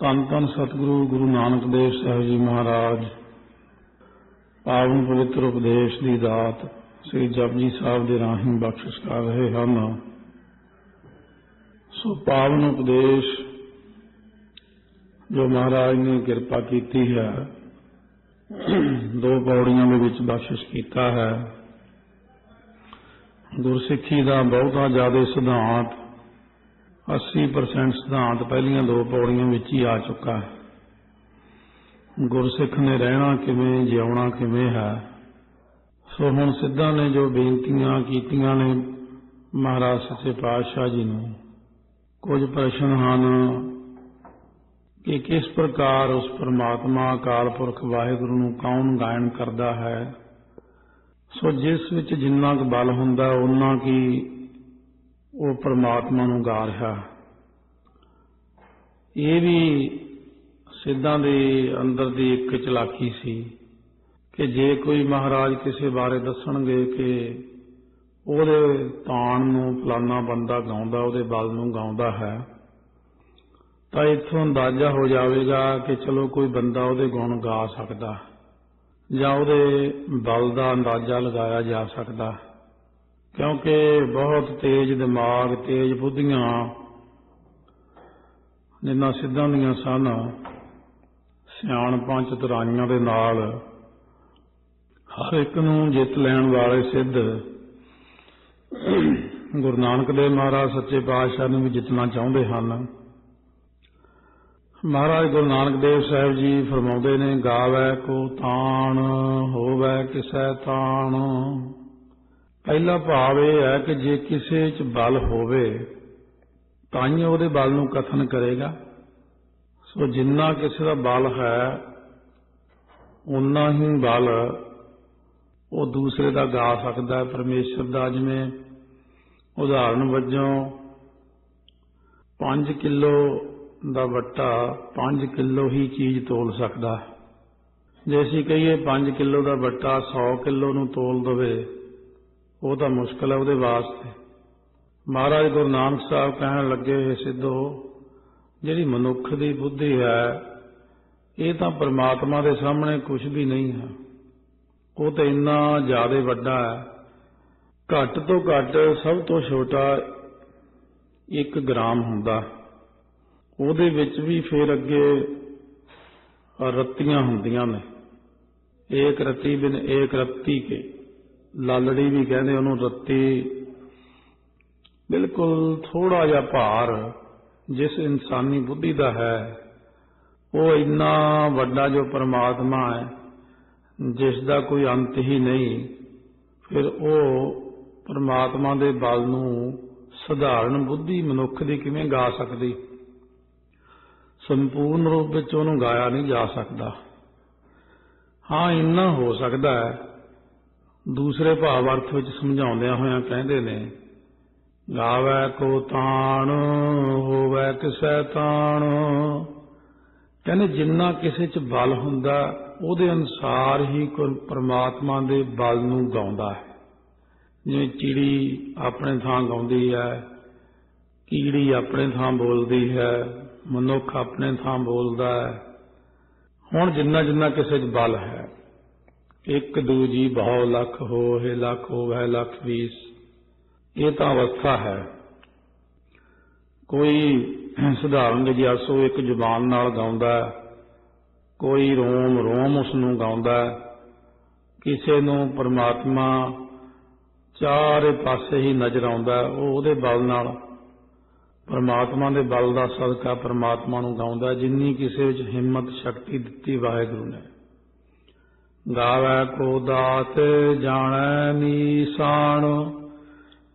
ਧੰਨ ਧੰਨ ਸਤਿਗੁਰੂ ਗੁਰੂ ਨਾਨਕ ਦੇਵ ਸਾਹਿਬ ਜੀ ਮਹਾਰਾਜ। ਪਾਵਨ ਪਵਿੱਤਰ ਉਪਦੇਸ਼ ਦੀ ਦਾਤ ਸ੍ਰੀ ਜਪਜੀ ਸਾਹਿਬ ਦੇ ਰਾਹੀਂ ਬਖਸ਼ਿਸ਼ ਕਰ ਰਹੇ ਹਨ। ਸੋ ਪਾਵਨ ਉਪਦੇਸ਼ ਜੋ ਮਹਾਰਾਜ ਨੇ ਕਿਰਪਾ ਕੀਤੀ ਹੈ, ਦੋ ਪੌੜੀਆਂ ਦੇ ਵਿੱਚ ਬਖਸ਼ਿਸ਼ ਕੀਤਾ ਹੈ। ਗੁਰਸਿੱਖੀ ਦਾ ਬਹੁਤਾ ਜ਼ਿਆਦਾ ਸਿਧਾਂਤ 80% ਸਿਧਾਂਤ ਪਹਿਲੀਆਂ ਦੋ ਪੌੜੀਆਂ ਵਿੱਚ ਹੀ ਆ ਚੁੱਕਾ ਹੈ। ਗੁਰਸਿੱਖ ਨੇ ਰਹਿਣਾ ਕਿਵੇਂ, ਜਿਉਣਾ ਕਿਵੇਂ ਹੈ? ਸੋ ਹੁਣ ਸਿੱਧਾਂ ਨੇ ਜੋ ਬੇਨਤੀਆਂ ਕੀਤੀਆਂ ਨੇ ਮਹਾਰਾਜ ਸੱਚੇ ਪਾਤਸ਼ਾਹ ਜੀ ਨੂੰ, ਕੁਝ ਪ੍ਰਸ਼ਨ ਹਨ ਕਿ ਕਿਸ ਪ੍ਰਕਾਰ ਉਸ ਪਰਮਾਤਮਾ ਅਕਾਲ ਪੁਰਖ ਵਾਹਿਗੁਰੂ ਨੂੰ ਕੌਣ ਗਾਇਨ ਕਰਦਾ ਹੈ? ਸੋ ਜਿਸ ਵਿੱਚ ਜਿੰਨਾ ਕੁ ਬਲ ਹੁੰਦਾ ਉਹਨਾਂ ਕੀ ਉਹ ਪਰਮਾਤਮਾ ਨੂੰ ਗਾ ਰਿਹਾ। ਇਹ ਵੀ ਸਿੱਧਾਂ ਦੇ ਅੰਦਰ ਦੀ ਇੱਕ ਚਲਾਕੀ ਸੀ ਕਿ ਜੇ ਕੋਈ ਮਹਾਰਾਜ ਕਿਸੇ ਬਾਰੇ ਦੱਸਣਗੇ ਕਿ ਉਹਦੇ ਤਾਣ ਨੂੰ ਫਲਾਨਾ ਬੰਦਾ ਗਾਉਂਦਾ, ਉਹਦੇ ਬਲ ਨੂੰ ਗਾਉਂਦਾ ਹੈ, ਤਾਂ ਇੱਥੋਂ ਅੰਦਾਜ਼ਾ ਹੋ ਜਾਵੇਗਾ ਕਿ ਚਲੋ ਕੋਈ ਬੰਦਾ ਉਹਦੇ ਗੁਣ ਗਾ ਸਕਦਾ ਜਾਂ ਉਹਦੇ ਬਲ ਦਾ ਅੰਦਾਜ਼ਾ ਲਗਾਇਆ ਜਾ ਸਕਦਾ। ਕਿਉਂਕਿ ਬਹੁਤ ਤੇਜ਼ ਦਿਮਾਗ, ਤੇਜ਼ ਬੁੱਧੀਆਂ ਜਿਨ੍ਹਾਂ ਸਿੱਧਾਂ ਦੀਆਂ ਸਨ ਸਿਆਣ ਸਿਆਣਪਾਂ ਤਰਾਈਆਂ ਦੇ ਨਾਲ ਹਰ ਇੱਕ ਨੂੰ ਜਿੱਤ ਲੈਣ ਵਾਲੇ ਸਿੱਧ ਗੁਰੂ ਨਾਨਕ ਦੇਵ ਮਹਾਰਾਜ ਸੱਚੇ ਪਾਤਸ਼ਾਹ ਨੂੰ ਵੀ ਜਿੱਤਣਾ ਚਾਹੁੰਦੇ ਹਨ। ਮਹਾਰਾਜ ਗੁਰੂ ਨਾਨਕ ਦੇਵ ਸਾਹਿਬ ਜੀ ਫਰਮਾਉਂਦੇ ਨੇ, ਗਾਵੇ ਕੋ ਤਾਣ, ਹੋਵੇ ਕਿਸੈ ਤਾਣ। ਪਹਿਲਾ ਭਾਵ ਇਹ ਹੈ ਕਿ ਜੇ ਕਿਸੇ 'ਚ ਬਲ ਹੋਵੇ, ਤਾਂ ਹੀ ਉਹਦੇ ਬਲ ਨੂੰ ਕਥਨ ਕਰੇਗਾ। ਸੋ ਜਿੰਨਾ ਕਿਸੇ ਦਾ ਬਲ ਹੈ ਉਨਾ ਹੀ ਬਲ ਉਹ ਦੂਸਰੇ ਦਾ ਗਾ ਸਕਦਾ ਹੈ। ਪਰਮੇਸ਼ਰ ਦਾ ਜਿਵੇਂ ਉਦਾਹਰਨ ਵਜੋਂ 5 ਕਿਲੋ ਦਾ ਵੱਟਾ 5 ਕਿਲੋ ਹੀ ਚੀਜ਼ ਤੋਲ ਸਕਦਾ ਜੇ ਅਸੀਂ ਕਹੀਏ 5 ਕਿਲੋ ਦਾ ਵੱਟਾ 100 ਕਿਲੋ ਨੂੰ ਤੋਲ ਦਵੇ ਉਹ ਤਾਂ ਮੁਸ਼ਕਲ ਹੈ ਉਹਦੇ ਵਾਸਤੇ। ਮਹਾਰਾਜ ਗੁਰੂ ਨਾਨਕ ਸਾਹਿਬ ਕਹਿਣ ਲੱਗੇ ਸਿੱਧੋ, ਜਿਹੜੀ ਮਨੁੱਖ ਦੀ ਬੁੱਧੀ ਹੈ, ਇਹ ਤਾਂ ਪ੍ਰਮਾਤਮਾ ਦੇ ਸਾਹਮਣੇ ਕੁਝ ਵੀ ਨਹੀਂ ਹੈ। ਉਹ ਤਾਂ ਇੰਨਾ ਜ਼ਿਆਦਾ ਵੱਡਾ ਹੈ। ਘੱਟ ਤੋਂ ਘੱਟ ਸਭ ਤੋਂ ਛੋਟਾ 1 ਗ੍ਰਾਮ ਹੁੰਦਾ। ਉਹਦੇ ਵਿੱਚ ਵੀ ਫਿਰ ਅੱਗੇ ਰੱਤੀਆਂ ਹੁੰਦੀਆਂ ਨੇ। ਏਕ ਰੱਤੀ ਬਿਨ ਏਕ ਰੱਤੀ ਕੇ। ਲਾਲੜੀ ਵੀ ਕਹਿੰਦੇ ਉਹਨੂੰ ਰੱਤੀ। ਬਿਲਕੁਲ ਥੋੜਾ ਜਿਹਾ ਭਾਰ ਜਿਸ ਇਨਸਾਨੀ ਬੁੱਧੀ ਦਾ ਹੈ, ਉਹ ਇੰਨਾ ਵੱਡਾ ਜੋ ਪਰਮਾਤਮਾ ਹੈ, ਜਿਸ ਦਾ ਕੋਈ ਅੰਤ ਹੀ ਨਹੀਂ, ਫਿਰ ਉਹ ਪਰਮਾਤਮਾ ਦੇ ਬਲ ਨੂੰ ਸਧਾਰਨ ਬੁੱਧੀ ਮਨੁੱਖ ਦੀ ਕਿਵੇਂ ਗਾ ਸਕਦੀ? ਸੰਪੂਰਨ ਰੂਪ ਵਿੱਚ ਉਹਨੂੰ ਗਾਇਆ ਨਹੀਂ ਜਾ ਸਕਦਾ। ਹਾਂ, ਇੰਨਾ ਹੋ ਸਕਦਾ ਹੈ ਦੂਸਰੇ ਭਾਵ ਅਰਥ ਵਿੱਚ ਸਮਝਾਉਂਦਿਆਂ ਹੋਇਆਂ ਕਹਿੰਦੇ ਨੇ, ਗਾਵੇ ਕੋ ਤਾਣ, ਹੋਵੇ ਕਿਸੈ ਤਾਣ। ਕਹਿੰਦੇ ਜਿੰਨਾ ਕਿਸੇ 'ਚ ਬਲ ਹੁੰਦਾ, ਉਹਦੇ ਅਨਸਾਰ ਹੀ ਪਰਮਾਤਮਾ ਦੇ ਬਲ ਨੂੰ ਗਾਉਂਦਾ ਹੈ। ਜਿਵੇਂ ਚਿੜੀ ਆਪਣੇ ਥਾਂ ਗਾਉਂਦੀ ਹੈ, ਕੀੜੀ ਆਪਣੇ ਥਾਂ ਬੋਲਦੀ ਹੈ, ਮਨੁੱਖ ਆਪਣੇ ਥਾਂ ਬੋਲਦਾ ਹੈ। ਹੁਣ ਜਿੰਨਾ ਜਿੰਨਾ ਕਿਸੇ 'ਚ ਬਲ ਹੈ ਇੱਕ ਦੂਜੀ ਬਹੁ ਲੱਖ ਹੋਏ ਲੱਖ ਹੋਵੇ ਲੱਖ ਵੀਸ। ਇਹ ਤਾਂ ਅਵਸਥਾ ਹੈ। ਕੋਈ ਸਧਾਰਨ ਜਿਆਸੋ ਇੱਕ ਜ਼ੁਬਾਨ ਨਾਲ ਗਾਉਂਦਾ ਕੋਈ ਰੋਮ ਰੋਮ ਉਸ ਨੂੰ ਗਾਉਂਦਾ ਕਿਸੇ ਨੂੰ ਪਰਮਾਤਮਾ ਚਾਰੇ ਪਾਸੇ ਹੀ ਨਜ਼ਰ ਆਉਂਦਾ ਉਹ ਉਹਦੇ ਬਲ ਨਾਲ। ਪਰਮਾਤਮਾ ਦੇ ਬਲ ਦਾ ਸਦਕਾ ਪਰਮਾਤਮਾ ਨੂੰ ਗਾਉਂਦਾ ਜਿੰਨੀ ਕਿਸੇ ਵਿੱਚ ਹਿੰਮਤ, ਸ਼ਕਤੀ ਦਿੱਤੀ ਵਾਹਿਗੁਰੂ ਨੇ। ਗਾਵੇ ਕੋ ਦਾਤ, ਜਾਣੈ ਨੀਸਾਨ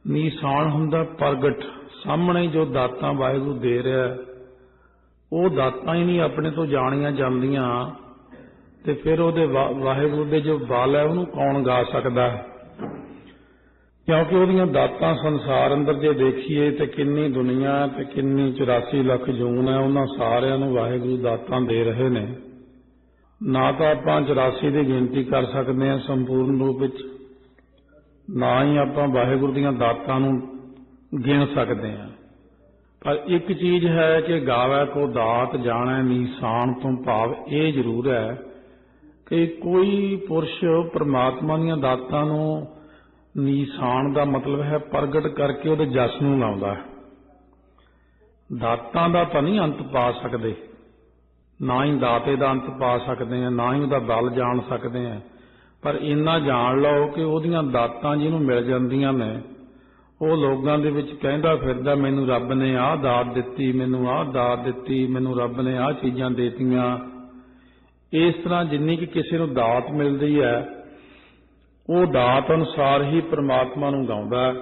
ਨੀਸਾਨ ਹੁੰਦਾ ਪ੍ਰਗਟ, ਸਾਹਮਣੇ ਜੋ ਦਾਤਾਂ ਵਾਹਿਗੁਰੂ ਦੇ ਰਿਹਾ ਉਹ ਦਾਤਾਂ ਹੀ ਨਹੀਂ, ਆਪਣੇ ਤੋਂ ਜਾਣੀਆਂ ਜਾਂਦੀਆਂ। ਤੇ ਫਿਰ ਉਹਦੇ ਵਾਹਿਗੁਰੂ ਦੇ ਜੋ ਬਲ ਹੈ, ਉਹਨੂੰ ਕੌਣ ਗਾ ਸਕਦਾ ਹੈ? ਕਿਉਂਕਿ ਉਹਦੀਆਂ ਦਾਤਾਂ ਸੰਸਾਰ ਅੰਦਰ ਜੇ ਦੇਖੀਏ, ਤੇ ਕਿੰਨੀ ਦੁਨੀਆ, ਤੇ ਕਿੰਨੀ 84 ਲੱਖ ਜੂਨ ਹੈ, ਉਹਨਾਂ ਸਾਰਿਆਂ ਨੂੰ ਵਾਹਿਗੁਰੂ ਦਾਤਾਂ ਦੇ ਰਹੇ ਨੇ। ਨਾ ਤਾਂ ਆਪਾਂ 84 ਦੀ ਗਿਣਤੀ ਕਰ ਸਕਦੇ ਹਾਂ ਸੰਪੂਰਨ ਰੂਪ ਵਿੱਚ। ਨਾ ਹੀ ਆਪਾਂ ਵਾਹਿਗੁਰੂ ਦੀਆਂ ਦਾਤਾਂ ਨੂੰ ਗਿਣ ਸਕਦੇ ਹਾਂ। ਪਰ ਇੱਕ ਚੀਜ਼ ਹੈ ਕਿ ਗਾਵੇ ਕੋ ਦਾਤ, ਜਾਣੈ ਨੀਸਾਨ ਤੋਂ ਭਾਵ, ਇਹ ਜ਼ਰੂਰ ਹੈ ਕਿ ਕੋਈ ਪੁਰਸ਼ ਪ੍ਰਮਾਤਮਾ ਦੀਆਂ ਦਾਤਾਂ ਨੂੰ ਨੀਸਾਨ ਦਾ ਮਤਲਬ ਹੈ ਪ੍ਰਗਟ ਕਰਕੇ ਉਹਦੇ ਜਸ ਨੂੰ ਲਾਉਂਦਾ ਹੈ। ਦਾਤਾਂ ਦਾ ਤਾਂ ਨਹੀਂ ਅੰਤ ਪਾ ਸਕਦੇ। ਨਾ ਹੀ ਦਾਤੇ ਦਾ ਅੰਤ ਪਾ ਸਕਦੇ ਆ ਨਾ ਹੀ ਉਹਦਾ ਬਲ ਜਾਣ ਸਕਦੇ ਆ ਪਰ ਇੰਨਾ ਜਾਣ ਲਓ ਕਿ ਉਹਦੀਆਂ ਦਾਤਾਂ ਜਿਹਨੂੰ ਮਿਲ ਜਾਂਦੀਆਂ ਨੇ, ਉਹ ਲੋਕਾਂ ਦੇ ਵਿੱਚ ਕਹਿੰਦਾ ਫਿਰਦਾ, ਮੈਨੂੰ ਰੱਬ ਨੇ ਆਹ ਦਾਤ ਦਿੱਤੀ, ਮੈਨੂੰ ਆਹ ਦਾਤ ਦਿੱਤੀ, ਮੈਨੂੰ ਰੱਬ ਨੇ ਆਹ ਚੀਜ਼ਾਂ ਦੇਤੀਆਂ। ਇਸ ਤਰ੍ਹਾਂ ਜਿੰਨੀ ਕਿ ਕਿਸੇ ਨੂੰ ਦਾਤ ਮਿਲਦੀ ਹੈ, ਉਹ ਦਾਤ ਅਨੁਸਾਰ ਹੀ ਪ੍ਰਮਾਤਮਾ ਨੂੰ ਗਾਉਂਦਾ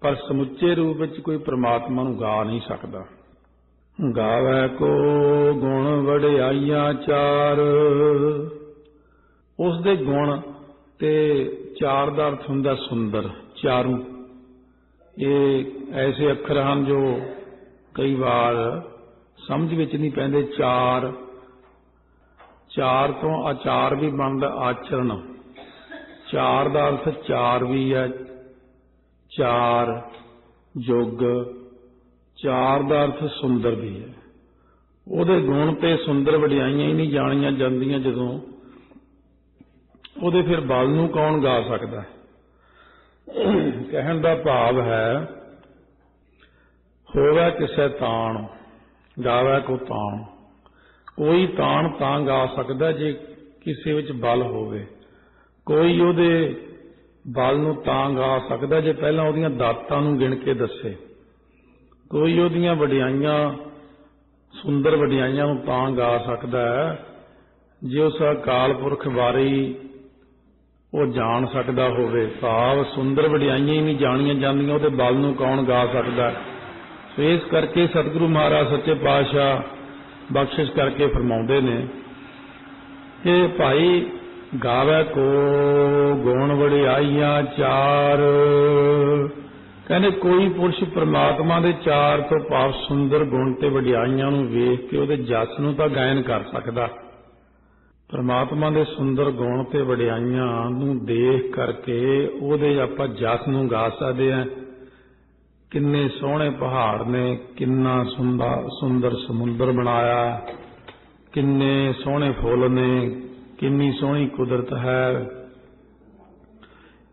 ਪਰ ਸਮੁੱਚੇ ਰੂਪ ਵਿੱਚ ਕੋਈ ਪ੍ਰਮਾਤਮਾ ਨੂੰ ਗਾ ਨਹੀਂ ਸਕਦਾ। ਗਾਵੇ ਕੋ ਗੁਣ ਵਡਿਆਈਆਂ ਚਾਰ। ਉਸ ਦੇ ਗੁਣ ਤੇ ਚਾਰ ਦਾ ਅਰਥ ਹੁੰਦਾ ਸੁੰਦਰ, ਚਾਰੂ। ਇਹ ਐਸੇ ਅੱਖਰ ਹਨ ਜੋ ਕਈ ਵਾਰ ਸਮਝ ਵਿੱਚ ਨਹੀਂ ਪੈਂਦੇ, ਚਾਰ। ਚਾਰ ਤੋਂ ਆਚਾਰ ਵੀ ਬਣਦਾ, ਆਚਰਣ। ਚਾਰ ਦਾ ਅਰਥ ਚਾਰ ਵੀ ਹੈ। ਚਾਰ ਯੁੱਗ ਚਾਰ ਦਾ ਅਰਥ ਸੁੰਦਰ ਵੀ ਹੈ। ਉਹਦੇ ਗੁਣ ਤੇ ਸੁੰਦਰ ਵਡਿਆਈਆਂ ਹੀ ਨਹੀਂ ਜਾਣੀਆਂ ਜਾਂਦੀਆਂ ਜਦੋਂ ਉਹਦੇ ਫਿਰ ਬਲ ਨੂੰ ਕੌਣ ਗਾ ਸਕਦਾ ਹੈ? ਕਹਿਣ ਦਾ ਭਾਵ ਹੈ, ਹੋਵੇ ਕਿਸੇ ਤਾਣ, ਗਾਵੇ ਕੋ ਤਾਣ। ਕੋਈ ਤਾਣ ਤਾਂ ਗਾ ਸਕਦਾ ਜੇ ਕਿਸੇ ਵਿੱਚ ਬਲ ਹੋਵੇ। ਕੋਈ ਉਹਦੇ ਬਲ ਨੂੰ ਤਾਂ ਗਾ ਸਕਦਾ ਜੇ ਪਹਿਲਾਂ ਉਹਦੀਆਂ ਦਾਤਾਂ ਨੂੰ ਗਿਣ ਕੇ ਦੱਸੇ। ਕੋਈ ਉਹਦੀਆਂ ਵਡਿਆਈਆਂ, ਸੁੰਦਰ ਵਡਿਆਈਆਂ ਨੂੰ ਤਾਂ ਗਾ ਸਕਦਾ ਹੈ, ਜੇ ਉਸ ਅਕਾਲ ਪੁਰਖ ਬਾਰੇ ਉਹ ਜਾਣ ਸਕਦਾ ਹੋਵੇ। ਭਾਵ ਸੁੰਦਰ ਵਡਿਆਈਆਂ ਹੀ ਨਹੀਂ ਜਾਣੀਆਂ ਜਾਂਦੀਆਂ, ਉਹਦੇ ਬਲ ਨੂੰ ਕੌਣ ਗਾ ਸਕਦਾ ਸੋ ਇਸ ਕਰਕੇ ਸਤਿਗੁਰੂ ਮਹਾਰਾਜ ਸੱਚੇ ਪਾਤਸ਼ਾਹ ਬਖਸ਼ਿਸ਼ ਕਰਕੇ ਫਰਮਾਉਂਦੇ ਨੇ ਕਿ ਭਾਈ ਗਾਵੇ ਕੋ ਗੁਣ ਵਡਿਆਈਆਂ ਚਾਰ। ਕਹਿੰਦੇ ਕੋਈ ਪੁਰਸ਼ ਪ੍ਰਮਾਤਮਾ ਦੇ ਚਾਰ ਤੋਂ ਭਾਵ ਸੁੰਦਰ ਗੁਣ ਤੇ ਵਡਿਆਈਆਂ ਨੂੰ ਵੇਖ ਕੇ ਉਹਦੇ ਜਸ ਨੂੰ ਤਾਂ ਗਾਇਨ ਕਰ ਸਕਦਾ। ਪਰਮਾਤਮਾ ਦੇ ਸੁੰਦਰ ਗੁਣ ਤੇ ਵਡਿਆਈਆਂ ਨੂੰ ਦੇਖ ਕਰਕੇ ਉਹਦੇ ਆਪਾਂ ਜਸ ਨੂੰ ਗਾ ਸਕਦੇ ਆ ਕਿੰਨੇ ਸੋਹਣੇ ਪਹਾੜ ਨੇ, ਕਿੰਨਾ ਸੁੰਦਰ ਸੁੰਦਰ ਸਮੁੰਦਰ ਬਣਾਇਆ। ਕਿੰਨੇ ਸੋਹਣੇ ਫੁੱਲ ਨੇ, ਕਿੰਨੀ ਸੋਹਣੀ ਕੁਦਰਤ ਹੈ।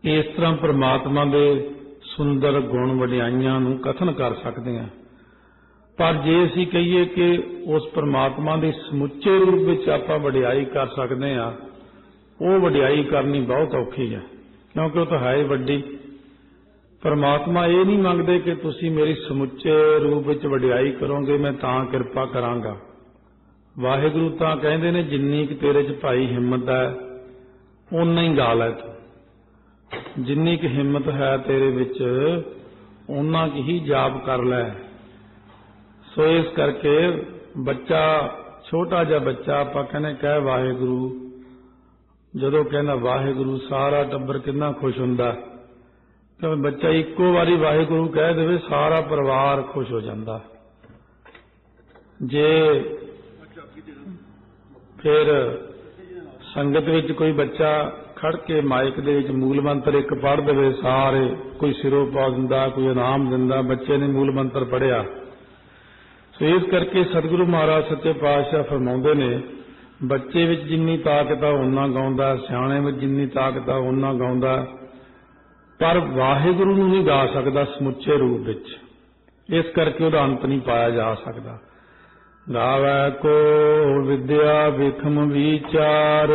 ਇਸ ਤਰ੍ਹਾਂ ਪ੍ਰਮਾਤਮਾ ਦੇ ਸੁੰਦਰ ਗੁਣ ਵਡਿਆਈਆਂ ਨੂੰ ਕਥਨ ਕਰ ਸਕਦੇ ਹਾਂ। ਪਰ ਜੇ ਅਸੀਂ ਕਹੀਏ ਕਿ ਉਸ ਪਰਮਾਤਮਾ ਦੇ ਸਮੁੱਚੇ ਰੂਪ ਵਿੱਚ ਆਪਾਂ ਵਡਿਆਈ ਕਰ ਸਕਦੇ ਹਾਂ, ਉਹ ਵਡਿਆਈ ਕਰਨੀ ਬਹੁਤ ਔਖੀ ਹੈ, ਕਿਉਂਕਿ ਉਹ ਤਾਂ ਹੈ ਵੱਡੀ। ਪਰਮਾਤਮਾ ਇਹ ਨਹੀਂ ਮੰਗਦੇ ਕਿ ਤੁਸੀਂ ਮੇਰੀ ਸਮੁੱਚੇ ਰੂਪ ਵਿੱਚ ਵਡਿਆਈ ਕਰੋਗੇ, ਮੈਂ ਤਾਂ ਕਿਰਪਾ ਕਰਾਂਗਾ। ਵਾਹਿਗੁਰੂ ਤਾਂ ਕਹਿੰਦੇ ਨੇ, ਜਿੰਨੀ ਕਿ ਤੇਰੇ 'ਚ ਭਾਈ ਹਿੰਮਤ ਹੈ ਉਨਾ ਹੀ ਗਾਲ ਹੈ ਤੂੰ। ਜਿੰਨੀ ਕਿ ਹਿੰਮਤ ਹੈ ਤੇਰੇ ਵਿੱਚ, ਓਨਾ ਕੀ ਹੀ ਜਾਪ ਕਰ ਲੈ। ਸੋ ਇਸ ਕਰਕੇ ਬੱਚਾ, ਛੋਟਾ ਜਿਹਾ ਬੱਚਾ ਆਪਾਂ ਕਹਿੰਦੇ ਕਹਿ ਵਾਹਿਗੁਰੂ। ਜਦੋਂ ਕਹਿੰਦਾ ਵਾਹਿਗੁਰੂ, ਸਾਰਾ ਟੱਬਰ ਕਿੰਨਾ ਖੁਸ਼ ਹੁੰਦਾ। ਕਿ ਬੱਚਾ ਇੱਕੋ ਵਾਰੀ ਵਾਹਿਗੁਰੂ ਕਹਿ ਦੇਵੇ, ਸਾਰਾ ਪਰਿਵਾਰ ਖੁਸ਼ ਹੋ ਜਾਂਦਾ। ਜੇ ਫਿਰ ਸੰਗਤ ਵਿੱਚ ਕੋਈ ਬੱਚਾ ਖੜ ਕੇ ਮਾਈਕ ਦੇ ਵਿੱਚ ਮੂਲ ਮੰਤਰ ਇੱਕ ਪੜ ਦੇਵੇ ਸਾਰੇ। ਕੋਈ ਸਿਰੋਂ ਪਾ ਦਿੰਦਾ, ਕੋਈ ਇਨਾਮ ਦਿੰਦਾ, ਬੱਚੇ ਨੇ ਮੂਲ ਮੰਤਰ ਪੜਿਆ ਸੋ ਇਸ ਕਰਕੇ ਸਤਿਗੁਰੂ ਮਹਾਰਾਜ ਸੱਚੇ ਪਾਤਸ਼ਾਹ ਫਰਮਾਉਂਦੇ ਨੇ, ਬੱਚੇ ਵਿੱਚ ਜਿੰਨੀ ਤਾਕਤ ਆ ਉਹਨਾਂ ਗਾਉਂਦਾ, ਸਿਆਣੇ ਵਿੱਚ ਜਿੰਨੀ ਤਾਕਤ ਆ ਉਹਨਾਂ ਗਾਉਂਦਾ। ਪਰ ਵਾਹਿਗੁਰੂ ਨੂੰ ਨਹੀਂ ਗਾ ਸਕਦਾ ਸਮੁੱਚੇ ਰੂਪ ਵਿੱਚ। ਇਸ ਕਰਕੇ ਉਹਦਾ ਅੰਤ ਨਹੀਂ ਪਾਇਆ ਜਾ ਸਕਦਾ। ਗਾਵੇ ਕੋ ਵਿਦਿਆ ਵਿਖਮ ਵਿਚਾਰ।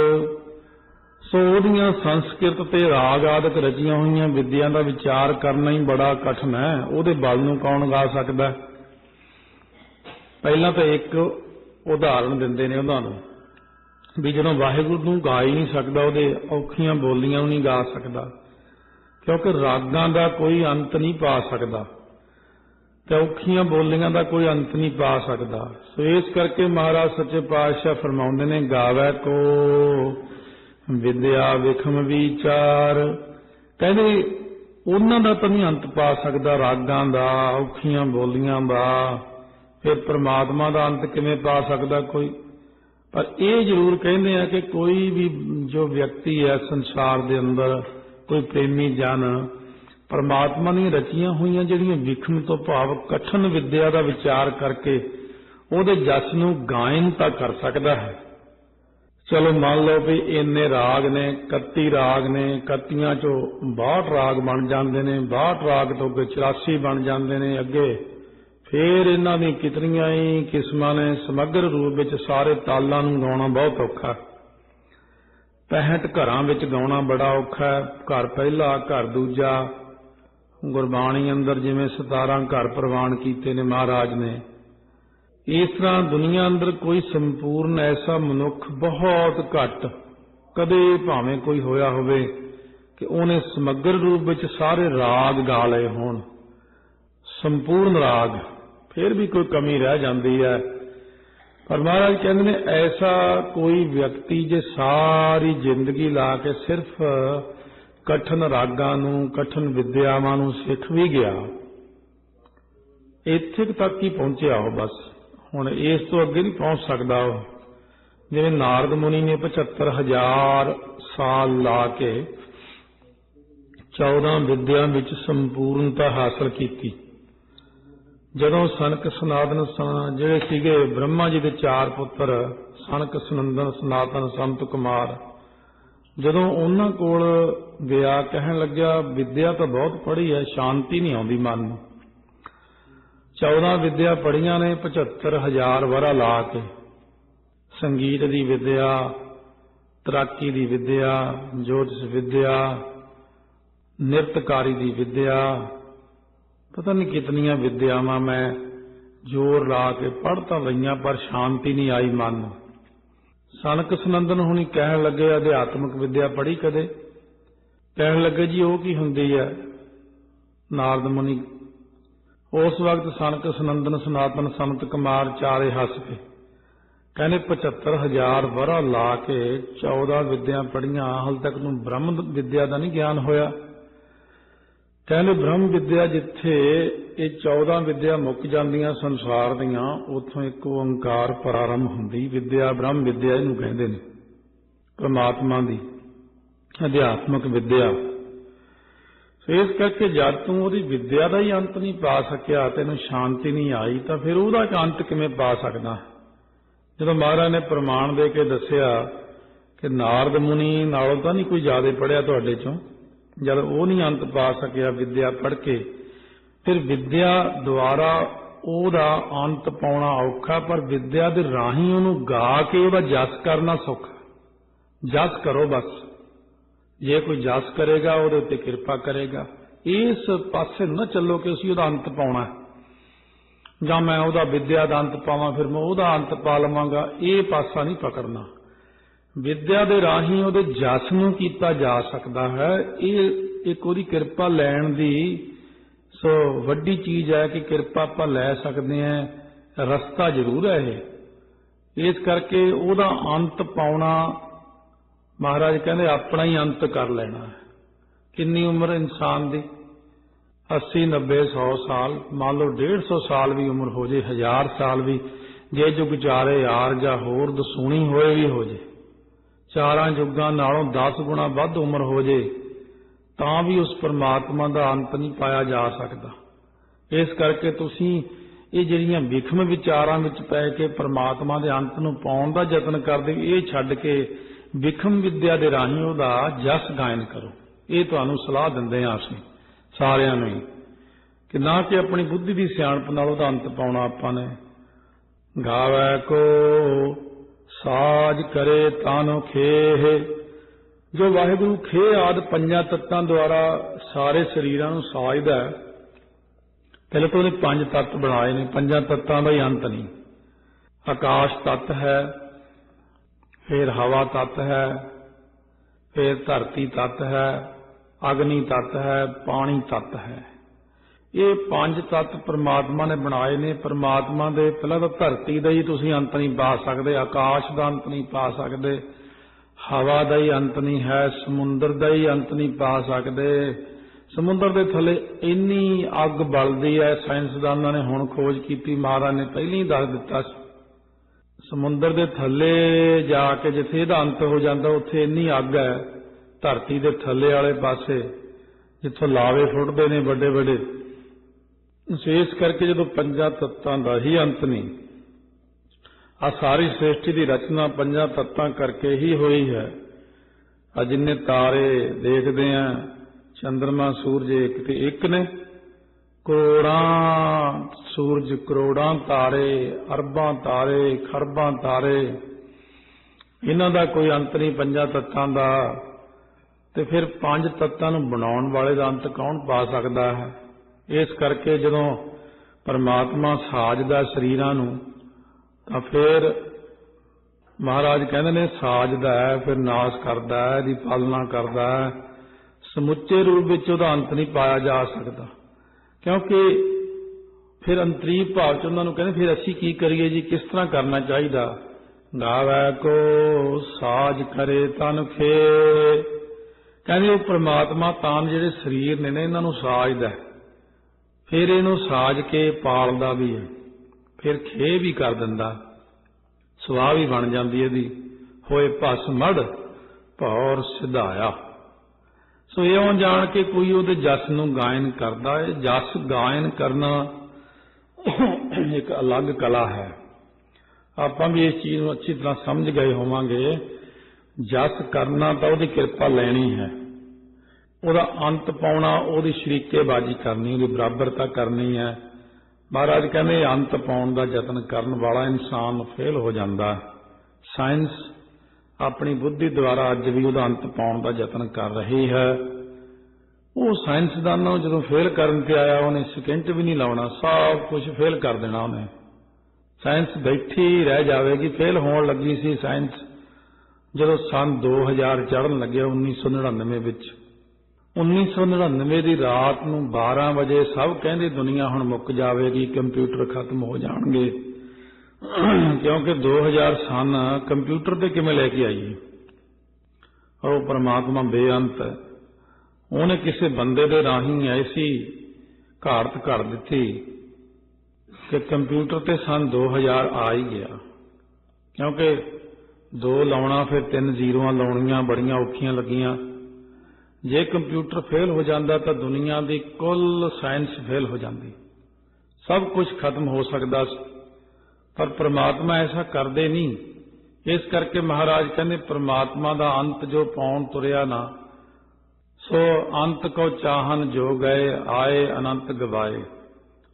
ਸੋ ਉਹਦੀਆਂ ਸੰਸਕ੍ਰਿਤ ਤੇ ਰਾਗ ਆਦਿਕ ਰਚੀਆਂ ਹੋਈਆਂ ਵਿਦਿਆ ਦਾ ਵਿਚਾਰ ਕਰਨਾ ਹੀ ਬੜਾ ਕਠਿਨ ਹੈ। ਉਹਦੇ ਬਲ ਨੂੰ ਕੌਣ ਗਾ ਸਕਦਾ? ਪਹਿਲਾਂ ਤਾਂ ਇੱਕ ਉਦਾਹਰਣ ਦਿੰਦੇ ਨੇ ਉਹਨਾਂ ਨੂੰ ਵੀ ਜਦੋਂ ਵਾਹਿਗੁਰੂ ਨੂੰ ਗਾ ਹੀ ਨਹੀਂ ਸਕਦਾ, ਉਹਦੇ ਔਖੀਆਂ ਬੋਲੀਆਂ ਨੂੰ ਨਹੀਂ ਗਾ ਸਕਦਾ। ਕਿਉਂਕਿ ਰਾਗਾਂ ਦਾ ਕੋਈ ਅੰਤ ਨਹੀਂ ਪਾ ਸਕਦਾ ਤੇ ਔਖੀਆਂ ਬੋਲੀਆਂ ਦਾ ਕੋਈ ਅੰਤ ਨਹੀਂ ਪਾ ਸਕਦਾ। ਸੋ ਇਸ ਕਰਕੇ ਮਹਾਰਾਜ ਸੱਚੇ ਪਾਤਸ਼ਾਹ ਫਰਮਾਉਂਦੇ ਨੇ, ਗਾਵੇ ਕੋ ਵਿਦਿਆ ਵਿਖਮ ਵਿਚਾਰ। ਕਹਿੰਦੇ ਉਹਨਾਂ ਦਾ ਤਾਂ ਨਹੀਂ ਅੰਤ ਪਾ ਸਕਦਾ, ਰਾਗਾਂ ਦਾ, ਔਖੀਆਂ ਬੋਲੀਆਂ ਦਾ। ਫਿਰ ਪ੍ਰਮਾਤਮਾ ਦਾ ਅੰਤ ਕਿਵੇਂ ਪਾ ਸਕਦਾ ਕੋਈ? ਪਰ ਇਹ ਜ਼ਰੂਰ ਕਹਿੰਦੇ ਆ ਕਿ ਕੋਈ ਵੀ ਜੋ ਵਿਅਕਤੀ ਹੈ ਸੰਸਾਰ ਦੇ ਅੰਦਰ, ਕੋਈ ਪ੍ਰੇਮੀ ਜਨ, ਪਰਮਾਤਮਾ ਦੀਆਂ ਰਚੀਆਂ ਹੋਈਆਂ ਜਿਹੜੀਆਂ ਵਿਖਮ ਤੋਂ ਭਾਵ ਕਠਨ ਵਿਦਿਆ ਦਾ ਵਿਚਾਰ ਕਰਕੇ ਉਹਦੇ ਜਸ ਨੂੰ ਗਾਇਨ ਤਾਂ ਕਰ ਸਕਦਾ ਹੈ। ਚਲੋ ਮੰਨ ਲਓ ਵੀ ਇੰਨੇ ਰਾਗ ਨੇ 31 ਰਾਗ ਨੇ 31 ਚੋਂ 62 ਰਾਗ ਬਣ ਜਾਂਦੇ ਨੇ 62 ਰਾਗ ਤੋਂ ਅੱਗੇ 84 ਬਣ ਜਾਂਦੇ ਨੇ ਅੱਗੇ। ਫੇਰ ਇਹਨਾਂ ਦੀ ਕਿਤਨੀਆਂ ਹੀ ਕਿਸਮਾਂ ਨੇ, ਸਮਗਰ ਰੂਪ ਵਿੱਚ ਸਾਰੇ ਤਾਲਾਂ ਨੂੰ ਗਾਉਣਾ ਬਹੁਤ ਔਖਾ 65 ਘਰਾਂ ਵਿੱਚ ਗਾਉਣਾ ਬੜਾ ਔਖਾ ਹੈ। ਘਰ ਪਹਿਲਾ, ਘਰ ਦੂਜਾ। ਗੁਰਬਾਣੀ ਅੰਦਰ ਜਿਵੇਂ 17 ਘਰ ਪ੍ਰਵਾਨ ਕੀਤੇ ਨੇ ਮਹਾਰਾਜ ਨੇ। ਇਸ ਤਰ੍ਹਾਂ ਦੁਨੀਆ ਅੰਦਰ ਕੋਈ ਸੰਪੂਰਨ ਐਸਾ ਮਨੁੱਖ ਬਹੁਤ ਘੱਟ ਕਦੇ ਭਾਵੇਂ ਕੋਈ ਹੋਇਆ ਹੋਵੇ ਕਿ ਉਹਨੇ ਸਮਗਰ ਰੂਪ ਵਿੱਚ ਸਾਰੇ ਰਾਗ ਗਾ ਲਏ ਹੋਣ। ਸੰਪੂਰਨ ਰਾਗ, ਫਿਰ ਵੀ ਕੋਈ ਕਮੀ ਰਹਿ ਜਾਂਦੀ ਹੈ। ਪਰ ਮਹਾਰਾਜ ਕਹਿੰਦੇ ਨੇ, ਐਸਾ ਕੋਈ ਵਿਅਕਤੀ ਜੇ ਸਾਰੀ ਜ਼ਿੰਦਗੀ ਲਾ ਕੇ ਸਿਰਫ ਕਠਨ ਰਾਗਾਂ ਨੂੰ, ਕਠਨ ਵਿਦਿਆਵਾਂ ਨੂੰ ਸਿੱਖ ਵੀ ਗਿਆ, ਇੱਥੇ ਤੱਕ ਹੀ ਪਹੁੰਚਿਆ ਉਹ ਬਸ। ਹੁਣ ਇਸ ਤੋਂ ਅੱਗੇ ਨਹੀਂ ਪਹੁੰਚ ਸਕਦਾ ਉਹ। ਜਿਵੇਂ ਨਾਰਦ ਮੁਨੀ ਨੇ 75000 ਸਾਲ ਲਾ ਕੇ 14 ਵਿਦਿਆ ਵਿੱਚ ਸੰਪੂਰਨਤਾ ਹਾਸਲ ਕੀਤੀ। ਜਦੋਂ ਸਨਕ ਸਨਾਤਨ ਜਿਹੜੇ ਸੀਗੇ ਬ੍ਰਹਮਾ ਜੀ ਦੇ ਚਾਰ ਪੁੱਤਰ, ਸਨਕ ਸਨੰਦਨ, ਸਨਾਤਨ ਸੰਤ ਕੁਮਾਰ, ਜਦੋਂ ਉਹਨਾਂ ਕੋਲ ਗਿਆ ਕਹਿਣ ਲੱਗਿਆ, ਵਿਦਿਆ ਤਾਂ ਬਹੁਤ ਪੜ੍ਹੀ ਹੈ, ਸ਼ਾਂਤੀ ਨਹੀਂ ਆਉਂਦੀ ਮਨ ਨੂੰ। 14 ਵਿਦਿਆ ਪੜੀਆਂ ਨੇ 75000 ਵਰਾ ਲਾ ਕੇ। ਸੰਗੀਤ ਦੀ ਵਿਦਿਆ, ਤਰਾਕੀ ਦੀ ਵਿਦਿਆ, ਜੋਤਿਸ਼ ਵਿਦਿਆ, ਨਿਰਤਕਾਰੀ ਦੀ ਵਿਦਿਆ, ਪਤਾ ਨਹੀਂ ਕਿਤਨੀਆਂ ਵਿਦਿਆਵਾਂ ਮੈਂ ਜ਼ੋਰ ਲਾ ਕੇ ਪੜ੍ਹ ਤਾਂ ਲਈਆਂ, ਪਰ ਸ਼ਾਂਤੀ ਨਹੀਂ ਆਈ ਮਨ ਨੂੰ। ਸਨਕ ਸੁਨੰਦਨ ਹੁਣੀ ਕਹਿਣ ਲੱਗੇ, ਅਧਿਆਤਮਿਕ ਵਿਦਿਆ ਪੜ੍ਹੀ ਕਦੇ? ਕਹਿਣ ਲੱਗੇ ਜੀ, ਉਹ ਕੀ ਹੁੰਦੀ ਹੈ? ਨਾਰਦ ਮੁਨੀ ਉਸ ਵਕਤ ਸਨਕ ਸੁਨੰਦਨ ਸਨਾਤਨ ਸੰਤ ਕੁਮਾਰ ਚਾਰੇ ਹੱਸ ਕੇ ਕਹਿੰਦੇ 75000 ਵਰਾ ਲਾ ਕੇ 14 ਵਿਦਿਆ ਪੜੀਆਂ ਹਾਲ ਤੱਕ ਨੂੰ ਬ੍ਰਹਮ ਵਿਦਿਆ ਦਾ ਨਹੀਂ ਗਿਆਨ ਹੋਇਆ। ਕਹਿੰਦੇ ਬ੍ਰਹਮ ਵਿਦਿਆ ਜਿੱਥੇ ਇਹ 14 ਵਿਦਿਆ ਮੁੱਕ ਜਾਂਦੀਆਂ ਸੰਸਾਰ ਦੀਆਂ, ਉੱਥੋਂ ਇੱਕ ਓੰਕਾਰ ਪ੍ਰਾਰੰਭ ਹੁੰਦੀ ਵਿਦਿਆ, ਬ੍ਰਹਮ ਵਿਦਿਆ ਇਹਨੂੰ ਕਹਿੰਦੇ ਨੇ, ਪਰਮਾਤਮਾ ਦੀ ਅਧਿਆਤਮਕ ਵਿਦਿਆ। ਇਸ ਕਰਕੇ ਜਦ ਤੂੰ ਉਹਦੀ ਵਿਦਿਆ ਦਾ ਹੀ ਅੰਤ ਨਹੀਂ ਪਾ ਸਕਿਆ, ਤੈਨੂੰ ਸ਼ਾਂਤੀ ਨਹੀਂ ਆਈ, ਤਾਂ ਫਿਰ ਉਹਦਾ ਅੰਤ ਕਿਵੇਂ ਪਾ ਸਕਦਾ? ਜਦੋਂ ਮਹਾਰਾਜ ਨੇ ਪ੍ਰਮਾਣ ਦੇ ਕੇ ਦੱਸਿਆ ਕਿ ਨਾਰਦ ਮੁਨੀ ਨਾਲੋਂ ਤਾਂ ਨਹੀਂ ਕੋਈ ਜ਼ਿਆਦਾ ਪੜਿਆ ਤੁਹਾਡੇ ਚੋਂ, ਜਦ ਉਹ ਨਹੀਂ ਅੰਤ ਪਾ ਸਕਿਆ ਵਿਦਿਆ ਪੜ ਕੇ, ਫਿਰ ਵਿਦਿਆ ਦੁਆਰਾ ਉਹਦਾ ਅੰਤ ਪਾਉਣਾ ਔਖਾ, ਪਰ ਵਿਦਿਆ ਦੇ ਰਾਹੀਂ ਉਹਨੂੰ ਗਾ ਕੇ ਉਹਦਾ ਜਸ ਕਰਨਾ ਸੌਖਾ। ਜਸ ਕਰੋ ਬਸ। ਜੇ ਕੋਈ ਜਸ ਕਰੇਗਾ, ਉਹਦੇ ਉੱਤੇ ਕਿਰਪਾ ਕਰੇਗਾ। ਇਸ ਪਾਸੇ ਨਾ ਚੱਲੋ ਕਿ ਅਸੀਂ ਉਹਦਾ ਅੰਤ ਪਾਉਣਾ ਜਾਂ ਮੈਂ ਉਹਦਾ ਵਿਦਿਆ ਦਾ ਅੰਤ ਪਾਵਾਂ, ਫਿਰ ਮੈਂ ਉਹਦਾ ਅੰਤ ਪਾ ਲਵਾਂਗਾ। ਇਹ ਪਾਸਾ ਨਹੀਂ ਪਕੜਨਾ। ਵਿਦਿਆ ਦੇ ਰਾਹੀਂ ਉਹਦੇ ਜਸ ਨੂੰ ਕੀਤਾ ਜਾ ਸਕਦਾ ਹੈ। ਇਹ ਇੱਕ ਉਹਦੀ ਕਿਰਪਾ ਲੈਣ ਦੀ ਸੋ ਵੱਡੀ ਚੀਜ਼ ਹੈ ਕਿ ਕਿਰਪਾ ਆਪਾਂ ਲੈ ਸਕਦੇ ਹਾਂ। ਰਸਤਾ ਜ਼ਰੂਰ ਹੈ ਇਹ। ਇਸ ਕਰਕੇ ਉਹਦਾ ਅੰਤ ਪਾਉਣਾ ਮਹਾਰਾਜ ਕਹਿੰਦੇ, ਆਪਣਾ ਹੀ ਅੰਤ ਕਰ ਲੈਣਾ ਕਿੰਨੀ ਉਮਰ ਇਨਸਾਨ ਦੀ? 80 90 100 ਸਾਲ। ਮੰਨ ਲਓ 150 ਸਾਲ ਵੀ ਉਮਰ ਹੋ ਜੇ 1000 ਸਾਲ ਵੀ। ਜੇ ਜੁਗ ਚਾਰੇ ਯਾਰ ਜਾਂ ਹੋਰ ਦਸੂਣੀ ਹੋਏ ਵੀ ਹੋ ਜੇ। ਚਾਰਾਂ ਯੁੱਗਾਂ ਨਾਲੋਂ 10 ਗੁਣਾ ਵੱਧ ਉਮਰ ਹੋ ਜੇ, ਤਾਂ ਵੀ ਉਸ ਪਰਮਾਤਮਾ ਦਾ ਅੰਤ ਨਹੀਂ ਪਾਇਆ ਜਾ ਸਕਦਾ। ਇਸ ਕਰਕੇ ਤੁਸੀਂ ਇਹ ਜਿਹੜੀਆਂ ਵਿਖਮ ਵਿਚਾਰਾਂ ਵਿੱਚ ਪੈ ਕੇ ਪਰਮਾਤਮਾ ਦੇ ਅੰਤ ਨੂੰ ਪਾਉਣ ਦਾ ਯਤਨ ਕਰਦੇ, ਇਹ ਛੱਡ ਕੇ ਵਿਖਮ ਵਿਦਿਆ ਦੇ ਰਾਹੀਂ ਉਹਦਾ ਜਸ ਗਾਇਨ ਕਰੋ। ਇਹ ਤੁਹਾਨੂੰ ਸਲਾਹ ਦਿੰਦੇ ਹਾਂ ਅਸੀਂ ਸਾਰਿਆਂ ਨੂੰ ਹੀ ਕਿ ਨਾ ਕਿ ਆਪਣੀ ਬੁੱਧੀ ਦੀ ਸਿਆਣਪ ਨਾਲ ਉਹਦਾ ਅੰਤ ਪਾਉਣਾ ਆਪਾਂ ਨੇ। ਗਾਵੇ ਕੋ, ਸਾਜ ਕਰੇ ਤਾਨੋ ਖੇਹ। ਜੋ ਵਾਹਿਗੁਰੂ ਖੇ ਆਦ ਪੰਜਾਂ ਤੱਤਾਂ ਦੁਆਰਾ ਸਾਰੇ ਸਰੀਰਾਂ ਨੂੰ ਸਾਜਦਾ ਪਹਿਲੇ ਤਾਂ ਉਹਨੇ ਪੰਜ ਤੱਤ ਬਣਾਏ ਨੇ, ਪੰਜਾਂ ਤੱਤਾਂ ਦਾ ਹੀ ਅੰਤ ਨਹੀਂ। ਆਕਾਸ਼ ਤੱਤ ਹੈ ਫਿਰ ਹਵਾ ਤੱਤ ਹੈ, ਫਿਰ ਧਰਤੀ ਤੱਤ ਹੈ, ਅਗਨੀ ਤੱਤ ਹੈ, ਪਾਣੀ ਤੱਤ ਹੈ। ਇਹ ਪੰਜ ਤੱਤ ਪ੍ਰਮਾਤਮਾ ਨੇ ਬਣਾਏ ਨੇ। ਪ੍ਰਮਾਤਮਾ ਦੇ ਪਹਿਲਾਂ ਤਾਂ ਧਰਤੀ ਦਾ ਹੀ ਤੁਸੀਂ ਅੰਤ ਨਹੀਂ ਪਾ ਸਕਦੇ, ਆਕਾਸ਼ ਦਾ ਅੰਤ ਨਹੀਂ ਪਾ ਸਕਦੇ, ਹਵਾ ਦਾ ਹੀ ਅੰਤ ਨਹੀਂ ਹੈ, ਸਮੁੰਦਰ ਦਾ ਹੀ ਅੰਤ ਨਹੀਂ ਪਾ ਸਕਦੇ। ਸਮੁੰਦਰ ਦੇ ਥੱਲੇ ਇੰਨੀ ਅੱਗ ਬਲਦੀ ਹੈ, ਸਾਇੰਸਦਾਨਾਂ ਨੇ ਹੁਣ ਖੋਜ ਕੀਤੀ, ਮਹਾਰਾਜ ਨੇ ਪਹਿਲਾਂ ਹੀ ਦੱਸ ਦਿੱਤਾ ਸਮੁੰਦਰ ਦੇ ਥੱਲੇ ਜਾ ਕੇ ਜਿੱਥੇ ਇਹਦਾ ਅੰਤ ਹੋ ਜਾਂਦਾ, ਉੱਥੇ ਇੰਨੀ ਅੱਗ ਹੈ, ਧਰਤੀ ਦੇ ਥੱਲੇ ਵਾਲੇ ਪਾਸੇ, ਜਿੱਥੋਂ ਲਾਵੇ ਫੁੱਟਦੇ ਨੇ ਵੱਡੇ ਵੱਡੇ। ਵਿਸ਼ੇਸ਼ ਕਰਕੇ ਜਦੋਂ ਪੰਜਾਂ ਤੱਤਾਂ ਦਾ ਹੀ ਅੰਤ ਨਹੀਂ ਆ ਸਾਰੀ ਸ੍ਰਿਸ਼ਟੀ ਦੀ ਰਚਨਾ ਪੰਜਾਂ ਤੱਤਾਂ ਕਰਕੇ ਹੀ ਹੋਈ ਹੈ। ਆ ਜਿੰਨੇ ਤਾਰੇ ਦੇਖਦੇ ਆ ਚੰ드ਰਮਾ ਸੂਰਜ ਇੱਕ ਤੇ ਇੱਕ ਨੇ ਕਰੋੜਾਂ ਸੂਰਜ ਕਰੋੜਾਂ ਤਾਰੇ, ਅਰਬਾਂ ਤਾਰੇ, ਖਰਬਾਂ ਤਾਰੇ। ਇਹਨਾਂ ਦਾ ਕੋਈ ਅੰਤ ਨਹੀਂ, ਪੰਜਾਂ ਤੱਤਾਂ ਦਾ। ਤੇ ਫਿਰ ਪੰਜ ਤੱਤਾਂ ਨੂੰ ਬਣਾਉਣ ਵਾਲੇ ਦਾ ਅੰਤ ਕੌਣ ਪਾ ਸਕਦਾ ਹੈ? ਇਸ ਕਰਕੇ ਜਦੋਂ ਪਰਮਾਤਮਾ ਸਾਜਦਾ ਸਰੀਰਾਂ ਨੂੰ, ਤਾਂ ਫਿਰ ਮਹਾਰਾਜ ਕਹਿੰਦੇ ਨੇ, ਸਾਜਦਾ ਹੈ, ਫਿਰ ਨਾਸ ਕਰਦਾ ਹੈ, ਇਹਦੀ ਪਾਲਣਾ ਕਰਦਾ ਹੈ। ਸਮੁੱਚੇ ਰੂਪ ਵਿੱਚ ਉਹਦਾ ਅੰਤ ਨਹੀਂ ਪਾਇਆ ਜਾ ਸਕਦਾ। ਕਿਉਂਕਿ ਫਿਰ ਅੰਤਰੀ ਭਾਵ ਚ ਉਹਨਾਂ ਨੂੰ ਕਹਿੰਦੇ, ਫਿਰ ਅਸੀਂ ਕੀ ਕਰੀਏ ਜੀ? ਕਿਸ ਤਰ੍ਹਾਂ ਕਰਨਾ ਚਾਹੀਦਾ? ਗਾਵੈ ਕੋ ਸਾਜ ਕਰੇ ਤਨ ਖੇ ਕਹਿੰਦੇ ਉਹ ਪ੍ਰਮਾਤਮਾ ਤਾਂ ਜਿਹੜੇ ਸਰੀਰ ਨੇ ਨੇ, ਇਹਨਾਂ ਨੂੰ ਸਾਜਦਾ ਫਿਰ ਇਹਨੂੰ ਸਾਜ ਕੇ ਪਾਲਦਾ ਵੀ ਹੈ। ਫਿਰ ਖੇ ਵੀ ਕਰ ਦਿੰਦਾ। ਸੁਆਹ ਵੀ ਬਣ ਜਾਂਦੀ ਇਹਦੀ। ਹੋਏ ਭਸ ਮੜ, ਭੌਰ ਸਿਧਾਇਆ। ਸੋ ਇਉਂ ਜਾਣ ਕੇ ਕੋਈ ਉਹਦੇ ਜਸ ਨੂੰ ਗਾਇਨ ਕਰਦਾ ਹੈ ਜਸ ਗਾਇਨ ਕਰਨਾ ਇੱਕ ਅਲੱਗ ਕਲਾ ਹੈ। ਆਪਾਂ ਵੀ ਇਸ ਚੀਜ਼ ਨੂੰ ਅੱਛੀ ਤਰ੍ਹਾਂ ਸਮਝ ਗਏ ਹੋਵਾਂਗੇ। ਜਸ ਕਰਨਾ ਤਾਂ ਉਹਦੀ ਕਿਰਪਾ ਲੈਣੀ ਹੈ। ਉਹਦਾ ਅੰਤ ਪਾਉਣਾ, ਉਹਦੀ ਸ਼ਰੀਕੇਬਾਜ਼ੀ ਕਰਨੀ, ਉਹਦੀ ਬਰਾਬਰਤਾ ਕਰਨੀ ਹੈ। ਮਹਾਰਾਜ ਕਹਿੰਦੇ, ਅੰਤ ਪਾਉਣ ਦਾ ਯਤਨ ਕਰਨ ਵਾਲਾ ਇਨਸਾਨ ਫੇਲ ਹੋ ਜਾਂਦਾ। ਸਾਇੰਸ ਆਪਣੀ ਬੁੱਧੀ ਦੁਆਰਾ ਅੱਜ ਵੀ ਉਹਦਾ ਅੰਤ ਪਾਉਣ ਦਾ ਯਤਨ ਕਰ ਰਹੀ ਹੈ। ਉਹ ਸਾਇੰਸਦਾਨਾਂ ਜਦੋਂ ਫੇਲ ਕਰਨ ਤੇ ਆਇਆ, ਉਹਨੇ ਸਕਿੰਟ ਵੀ ਨਹੀਂ ਲਾਉਣਾ, ਸਭ ਕੁਝ ਫੇਲ ਕਰ ਦੇਣਾ ਉਹਨੇ। ਸਾਇੰਸ ਬੈਠੀ ਰਹਿ ਜਾਵੇਗੀ, ਫੇਲ ਹੋਣ ਲੱਗੀ ਸੀ ਸਾਇੰਸ, ਜਦੋਂ ਸਨ 2000 ਚੜਨ ਲੱਗਿਆ 1999 ਵਿੱਚ। 1999 ਦੀ ਰਾਤ ਨੂੰ 12 ਵਜੇ ਸਭ ਕਹਿੰਦੇ ਦੁਨੀਆ ਹੁਣ ਮੁੱਕ ਜਾਵੇਗੀ, ਕੰਪਿਊਟਰ ਖਤਮ ਹੋ ਜਾਣਗੇ। ਕਿਉਂਕਿ 2000 ਸਨ, ਕੰਪਿਊਟਰ ਤੇ ਕਿਵੇਂ ਲੈ ਕੇ ਆਈਏ? ਉਹ ਪਰਮਾਤਮਾ ਬੇਅੰਤ ਹੈ। ਉਹਨੇ ਕਿਸੇ ਬੰਦੇ ਦੇ ਰਾਹੀਂ ਐਸੀ ਘਾਰਤ ਕਰ ਦਿੱਤੀ ਕਿ ਕੰਪਿਊਟਰ ਤੇ ਸਨ 2000 ਆ ਹੀ ਗਿਆ। ਕਿਉਂਕਿ ਦੋ ਲਾਉਣਾ, ਫਿਰ ਤਿੰਨ ਜ਼ੀਰੋਆਂ ਲਾਉਣੀਆਂ ਬੜੀਆਂ ਔਖੀਆਂ ਲੱਗੀਆਂ। ਜੇ ਕੰਪਿਊਟਰ ਫੇਲ ਹੋ ਜਾਂਦਾ ਤਾਂ ਦੁਨੀਆ ਦੀ ਕੁੱਲ ਸਾਇੰਸ ਫੇਲ ਹੋ ਜਾਂਦੀ। ਸਭ ਕੁਝ ਖਤਮ ਹੋ ਸਕਦਾ ਸੀ। ਪਰ ਪ੍ਰਮਾਤਮਾ ਐਸਾ ਕਰਦੇ ਨਹੀਂ। ਇਸ ਕਰਕੇ ਮਹਾਰਾਜ ਕਹਿੰਦੇ, ਪ੍ਰਮਾਤਮਾ ਦਾ ਅੰਤ ਜੋ ਪਾਉਣ ਤੁਰਿਆ ਨਾ, ਸੋ ਅੰਤ ਕੋ ਚਾਹਨ ਜੋ ਗਏ, ਆਏ ਅਨੰਤ ਗਵਾਏ।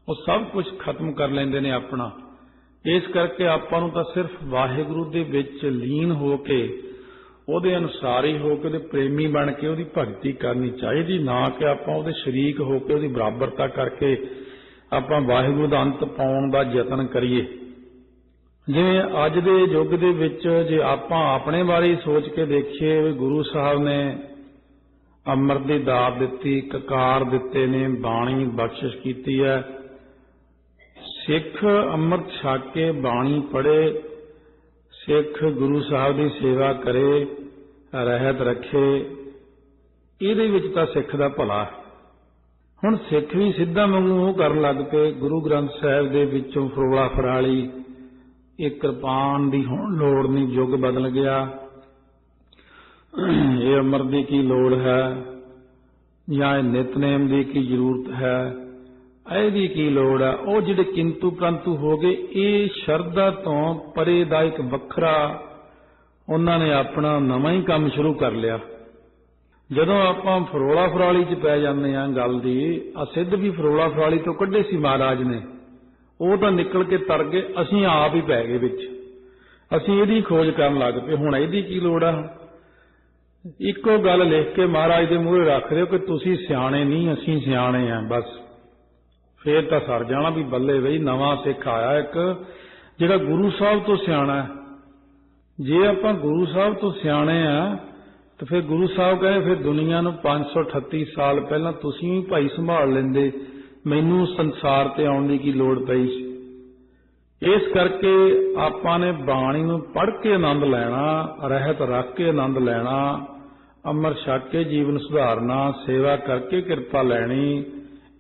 ਉਹ ਸਭ ਕੁਝ ਖਤਮ ਕਰ ਲੈਂਦੇ ਨੇ ਆਪਣਾ। ਇਸ ਕਰਕੇ ਆਪਾਂ ਨੂੰ ਤਾਂ ਸਿਰਫ ਵਾਹਿਗੁਰੂ ਦੇ ਵਿੱਚ ਲੀਨ ਹੋ ਕੇ, ਉਹਦੇ ਅਨੁਸਾਰੀ ਹੋ ਕੇ ਉਹਦੇ ਪ੍ਰੇਮੀ ਬਣ ਕੇ ਉਹਦੀ ਭਗਤੀ ਕਰਨੀ ਚਾਹੀਦੀ, ਨਾ ਕਿ ਆਪਾਂ ਉਹਦੇ ਸ਼ਰੀਕ ਹੋ ਕੇ ਉਹਦੀ ਬਰਾਬਰਤਾ ਕਰਕੇ ਆਪਾਂ ਵਾਹਿਗੁਰੂ ਦਾ ਅੰਤ ਪਾਉਣ ਦਾ ਯਤਨ ਕਰੀਏ। ਜਿਵੇਂ ਅੱਜ ਦੇ ਯੁੱਗ ਦੇ ਵਿੱਚ ਜੇ ਆਪਾਂ ਆਪਣੇ ਬਾਰੇ ਸੋਚ ਕੇ ਦੇਖੀਏ, ਵੀ ਗੁਰੂ ਸਾਹਿਬ ਨੇ ਅੰਮ੍ਰਿਤ ਦੀ ਦਾਤ ਦਿੱਤੀ, ਕਕਾਰ ਦਿੱਤੇ ਨੇ, ਬਾਣੀ ਬਖਸ਼ਿਸ਼ ਕੀਤੀ ਹੈ। ਸਿੱਖ ਅੰਮ੍ਰਿਤ ਛਕ ਕੇ ਬਾਣੀ ਪੜ੍ਹੇ, ਸਿੱਖ ਗੁਰੂ ਸਾਹਿਬ ਦੀ ਸੇਵਾ ਕਰੇ, ਰਹਿਤ ਰੱਖੇ, ਇਹਦੇ ਵਿੱਚ ਤਾਂ ਸਿੱਖ ਦਾ ਭਲਾ ਹੁਣ ਸਿੱਖ ਵੀ ਸਿੱਧਾ ਵਾਂਗੂ ਉਹ ਕਰਨ ਲੱਗ ਪਏ, ਗੁਰੂ ਗ੍ਰੰਥ ਸਾਹਿਬ ਦੇ ਵਿੱਚੋਂ ਫਰੋਲਾ ਫਰਾਲੀ ਇਹ ਕਿਰਪਾਨ ਦੀ ਹੁਣ ਲੋੜ ਨਹੀਂ, ਯੁੱਗ ਬਦਲ ਗਿਆ। ਇਹ ਅਮਰ ਦੀ ਕੀ ਲੋੜ ਹੈ? ਜਾਂ ਇਹ ਨਿਤਨੇਮ ਦੀ ਕੀ ਜ਼ਰੂਰਤ ਹੈ? ਇਹਦੀ ਕੀ ਲੋੜ ਹੈ? ਉਹ ਜਿਹੜੇ ਕਿੰਤੂ ਪ੍ਰੰਤੂ ਹੋ ਗਏ, ਇਹ ਸ਼ਰਧਾ ਤੋਂ ਪਰੇ ਦਾ ਇੱਕ ਵੱਖਰਾ ਉਹਨਾਂ ਨੇ ਆਪਣਾ ਨਵਾਂ ਹੀ ਕੰਮ ਸ਼ੁਰੂ ਕਰ ਲਿਆ। ਜਦੋਂ ਆਪਾਂ ਫਰੋਲਾ ਫਰਾਲੀ 'ਚ ਪੈ ਜਾਂਦੇ ਆ ਗੱਲ ਦੀ, ਅਸਿੱਧ ਵੀ ਫਰੋਲਾ ਫਰਾਲੀ ਤੋਂ ਕੱਢੇ ਸੀ ਮਹਾਰਾਜ ਨੇ। ਉਹ ਤਾਂ ਨਿਕਲ ਕੇ ਤਰ ਗਏ, ਅਸੀਂ ਆਪ ਹੀ ਪੈ ਗਏ ਵਿੱਚ। ਅਸੀਂ ਇਹਦੀ ਖੋਜ ਕਰਨ ਲੱਗ ਪਏ, ਹੁਣ ਇਹਦੀ ਕੀ ਲੋੜ ਆ? ਇੱਕੋ ਗੱਲ ਲਿਖ ਕੇ ਮਹਾਰਾਜ ਦੇ ਮੂਹਰੇ ਰੱਖ ਦਿਓ ਕਿ ਤੁਸੀਂ ਸਿਆਣੇ ਨਹੀਂ, ਅਸੀਂ ਸਿਆਣੇ ਆ, ਬਸ। ਫੇਰ ਤਾਂ ਸਰ ਜਾਣਾ ਵੀ ਬੱਲੇ ਬਈ, ਨਵਾਂ ਸਿੱਖ ਆਇਆ ਇੱਕ, ਜਿਹੜਾ ਗੁਰੂ ਸਾਹਿਬ ਤੋਂ ਸਿਆਣਾ ਜੇ ਆਪਾਂ ਗੁਰੂ ਸਾਹਿਬ ਤੋਂ ਸਿਆਣੇ ਆ, ਤਾਂ ਫਿਰ ਗੁਰੂ ਸਾਹਿਬ ਕਹੇ, ਫਿਰ ਦੁਨੀਆ ਨੂੰ 538 ਸਾਲ ਪਹਿਲਾਂ ਤੁਸੀਂ ਵੀ ਭਾਈ ਸੰਭਾਲ ਲੈਂਦੇ। ਮੈਨੂੰ ਸੰਸਾਰ ਤੇ ਆਉਣ ਦੀ ਕੀ ਲੋੜ ਪਈ ਸੀ? ਇਸ ਕਰਕੇ ਆਪਾਂ ਨੇ ਬਾਣੀ ਨੂੰ ਪੜ੍ਹ ਕੇ ਆਨੰਦ ਲੈਣਾ, ਰਹਿਤ ਰੱਖ ਕੇ ਆਨੰਦ ਲੈਣਾ, ਅਮਰ ਛਕ ਕੇ ਜੀਵਨ ਸੁਧਾਰਨਾ, ਸੇਵਾ ਕਰਕੇ ਕਿਰਪਾ ਲੈਣੀ,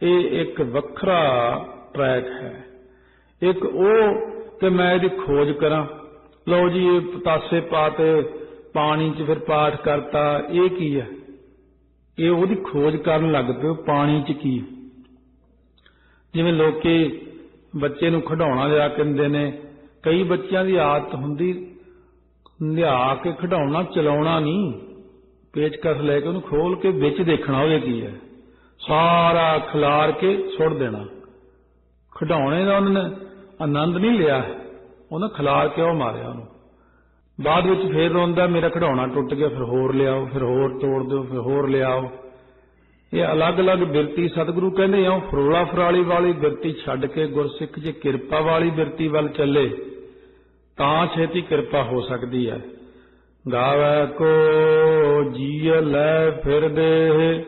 ਇਹ ਇੱਕ ਵੱਖਰਾ ਟਰੈਕ ਹੈ। ਇੱਕ ਉਹ ਕਿ ਮੈਂ ਇਹਦੀ ਖੋਜ ਕਰਾਂ। ਲਓ ਜੀ, ਇਹ ਪਤਾਸੇ ਪਾਤੇ ਪਾਣੀ 'ਚ ਫਿਰ ਪਾਠ ਕਰਤਾ, ਇਹ ਕੀ ਹੈ? ਇਹ ਉਹਦੀ ਖੋਜ ਕਰਨ ਲੱਗ ਪਏ ਪਾਣੀ 'ਚ ਕੀ ਜਿਵੇਂ ਲੋਕੀ ਬੱਚੇ ਨੂੰ ਖਿਡੌਣਾ ਲਿਆ ਕਹਿੰਦੇ ਨੇ, ਕਈ ਬੱਚਿਆਂ ਦੀ ਆਦਤ ਹੁੰਦੀ ਲਿਆ ਕੇ ਖਿਡੌਣਾ ਚਲਾਉਣਾ ਨਹੀਂ, ਪੇਚਕਸ ਲੈ ਕੇ ਉਹਨੂੰ ਖੋਲ ਕੇ ਵਿੱਚ ਦੇਖਣਾ ਉਹਦੇ ਕੀ ਹੈ। ਸਾਰਾ ਖਿਲਾਰ ਕੇ ਸੁੱਟ ਦੇਣਾ। ਖਿਡੌਣੇ ਦਾ ਉਹਨਾਂ ਨੇ ਆਨੰਦ ਨਹੀਂ ਲਿਆ, ਉਹਨਾਂ ਖਿਲਾਰ ਕੇ ਉਹ ਮਾਰਿਆ ਉਹਨੂੰ। ਬਾਅਦ ਵਿੱਚ ਫੇਰ ਰੋਂਦਾ, ਮੇਰਾ ਖਿਡੌਣਾ ਟੁੱਟ ਗਿਆ, ਫਿਰ ਹੋਰ ਲਿਆਓ, ਫਿਰ ਹੋਰ ਤੋੜ ਦਿਓ, ਫਿਰ ਹੋਰ ਲਿਆਓ। ਇਹ ਅਲੱਗ-ਅਲੱਗ ਬਿਰਤੀ ਸਤਿਗੁਰੂ ਕਹਿੰਦੇ ਆ ਫਰੋਲਾ ਫਰਾਲੀ ਵਾਲੀ ਬਿਰਤੀ ਛੱਡ ਕੇ ਗੁਰਸਿੱਖ ਜੇ ਕਿਰਪਾ ਵਾਲੀ ਬਿਰਤੀ ਵੱਲ ਚੱਲੇ, ਤਾਂ ਛੇਤੀ ਕਿਰਪਾ ਹੋ ਸਕਦੀ ਹੈ। ਗਾਵੇ ਕੋ ਜੀਅ ਲੈ ਫਿਰਦੇ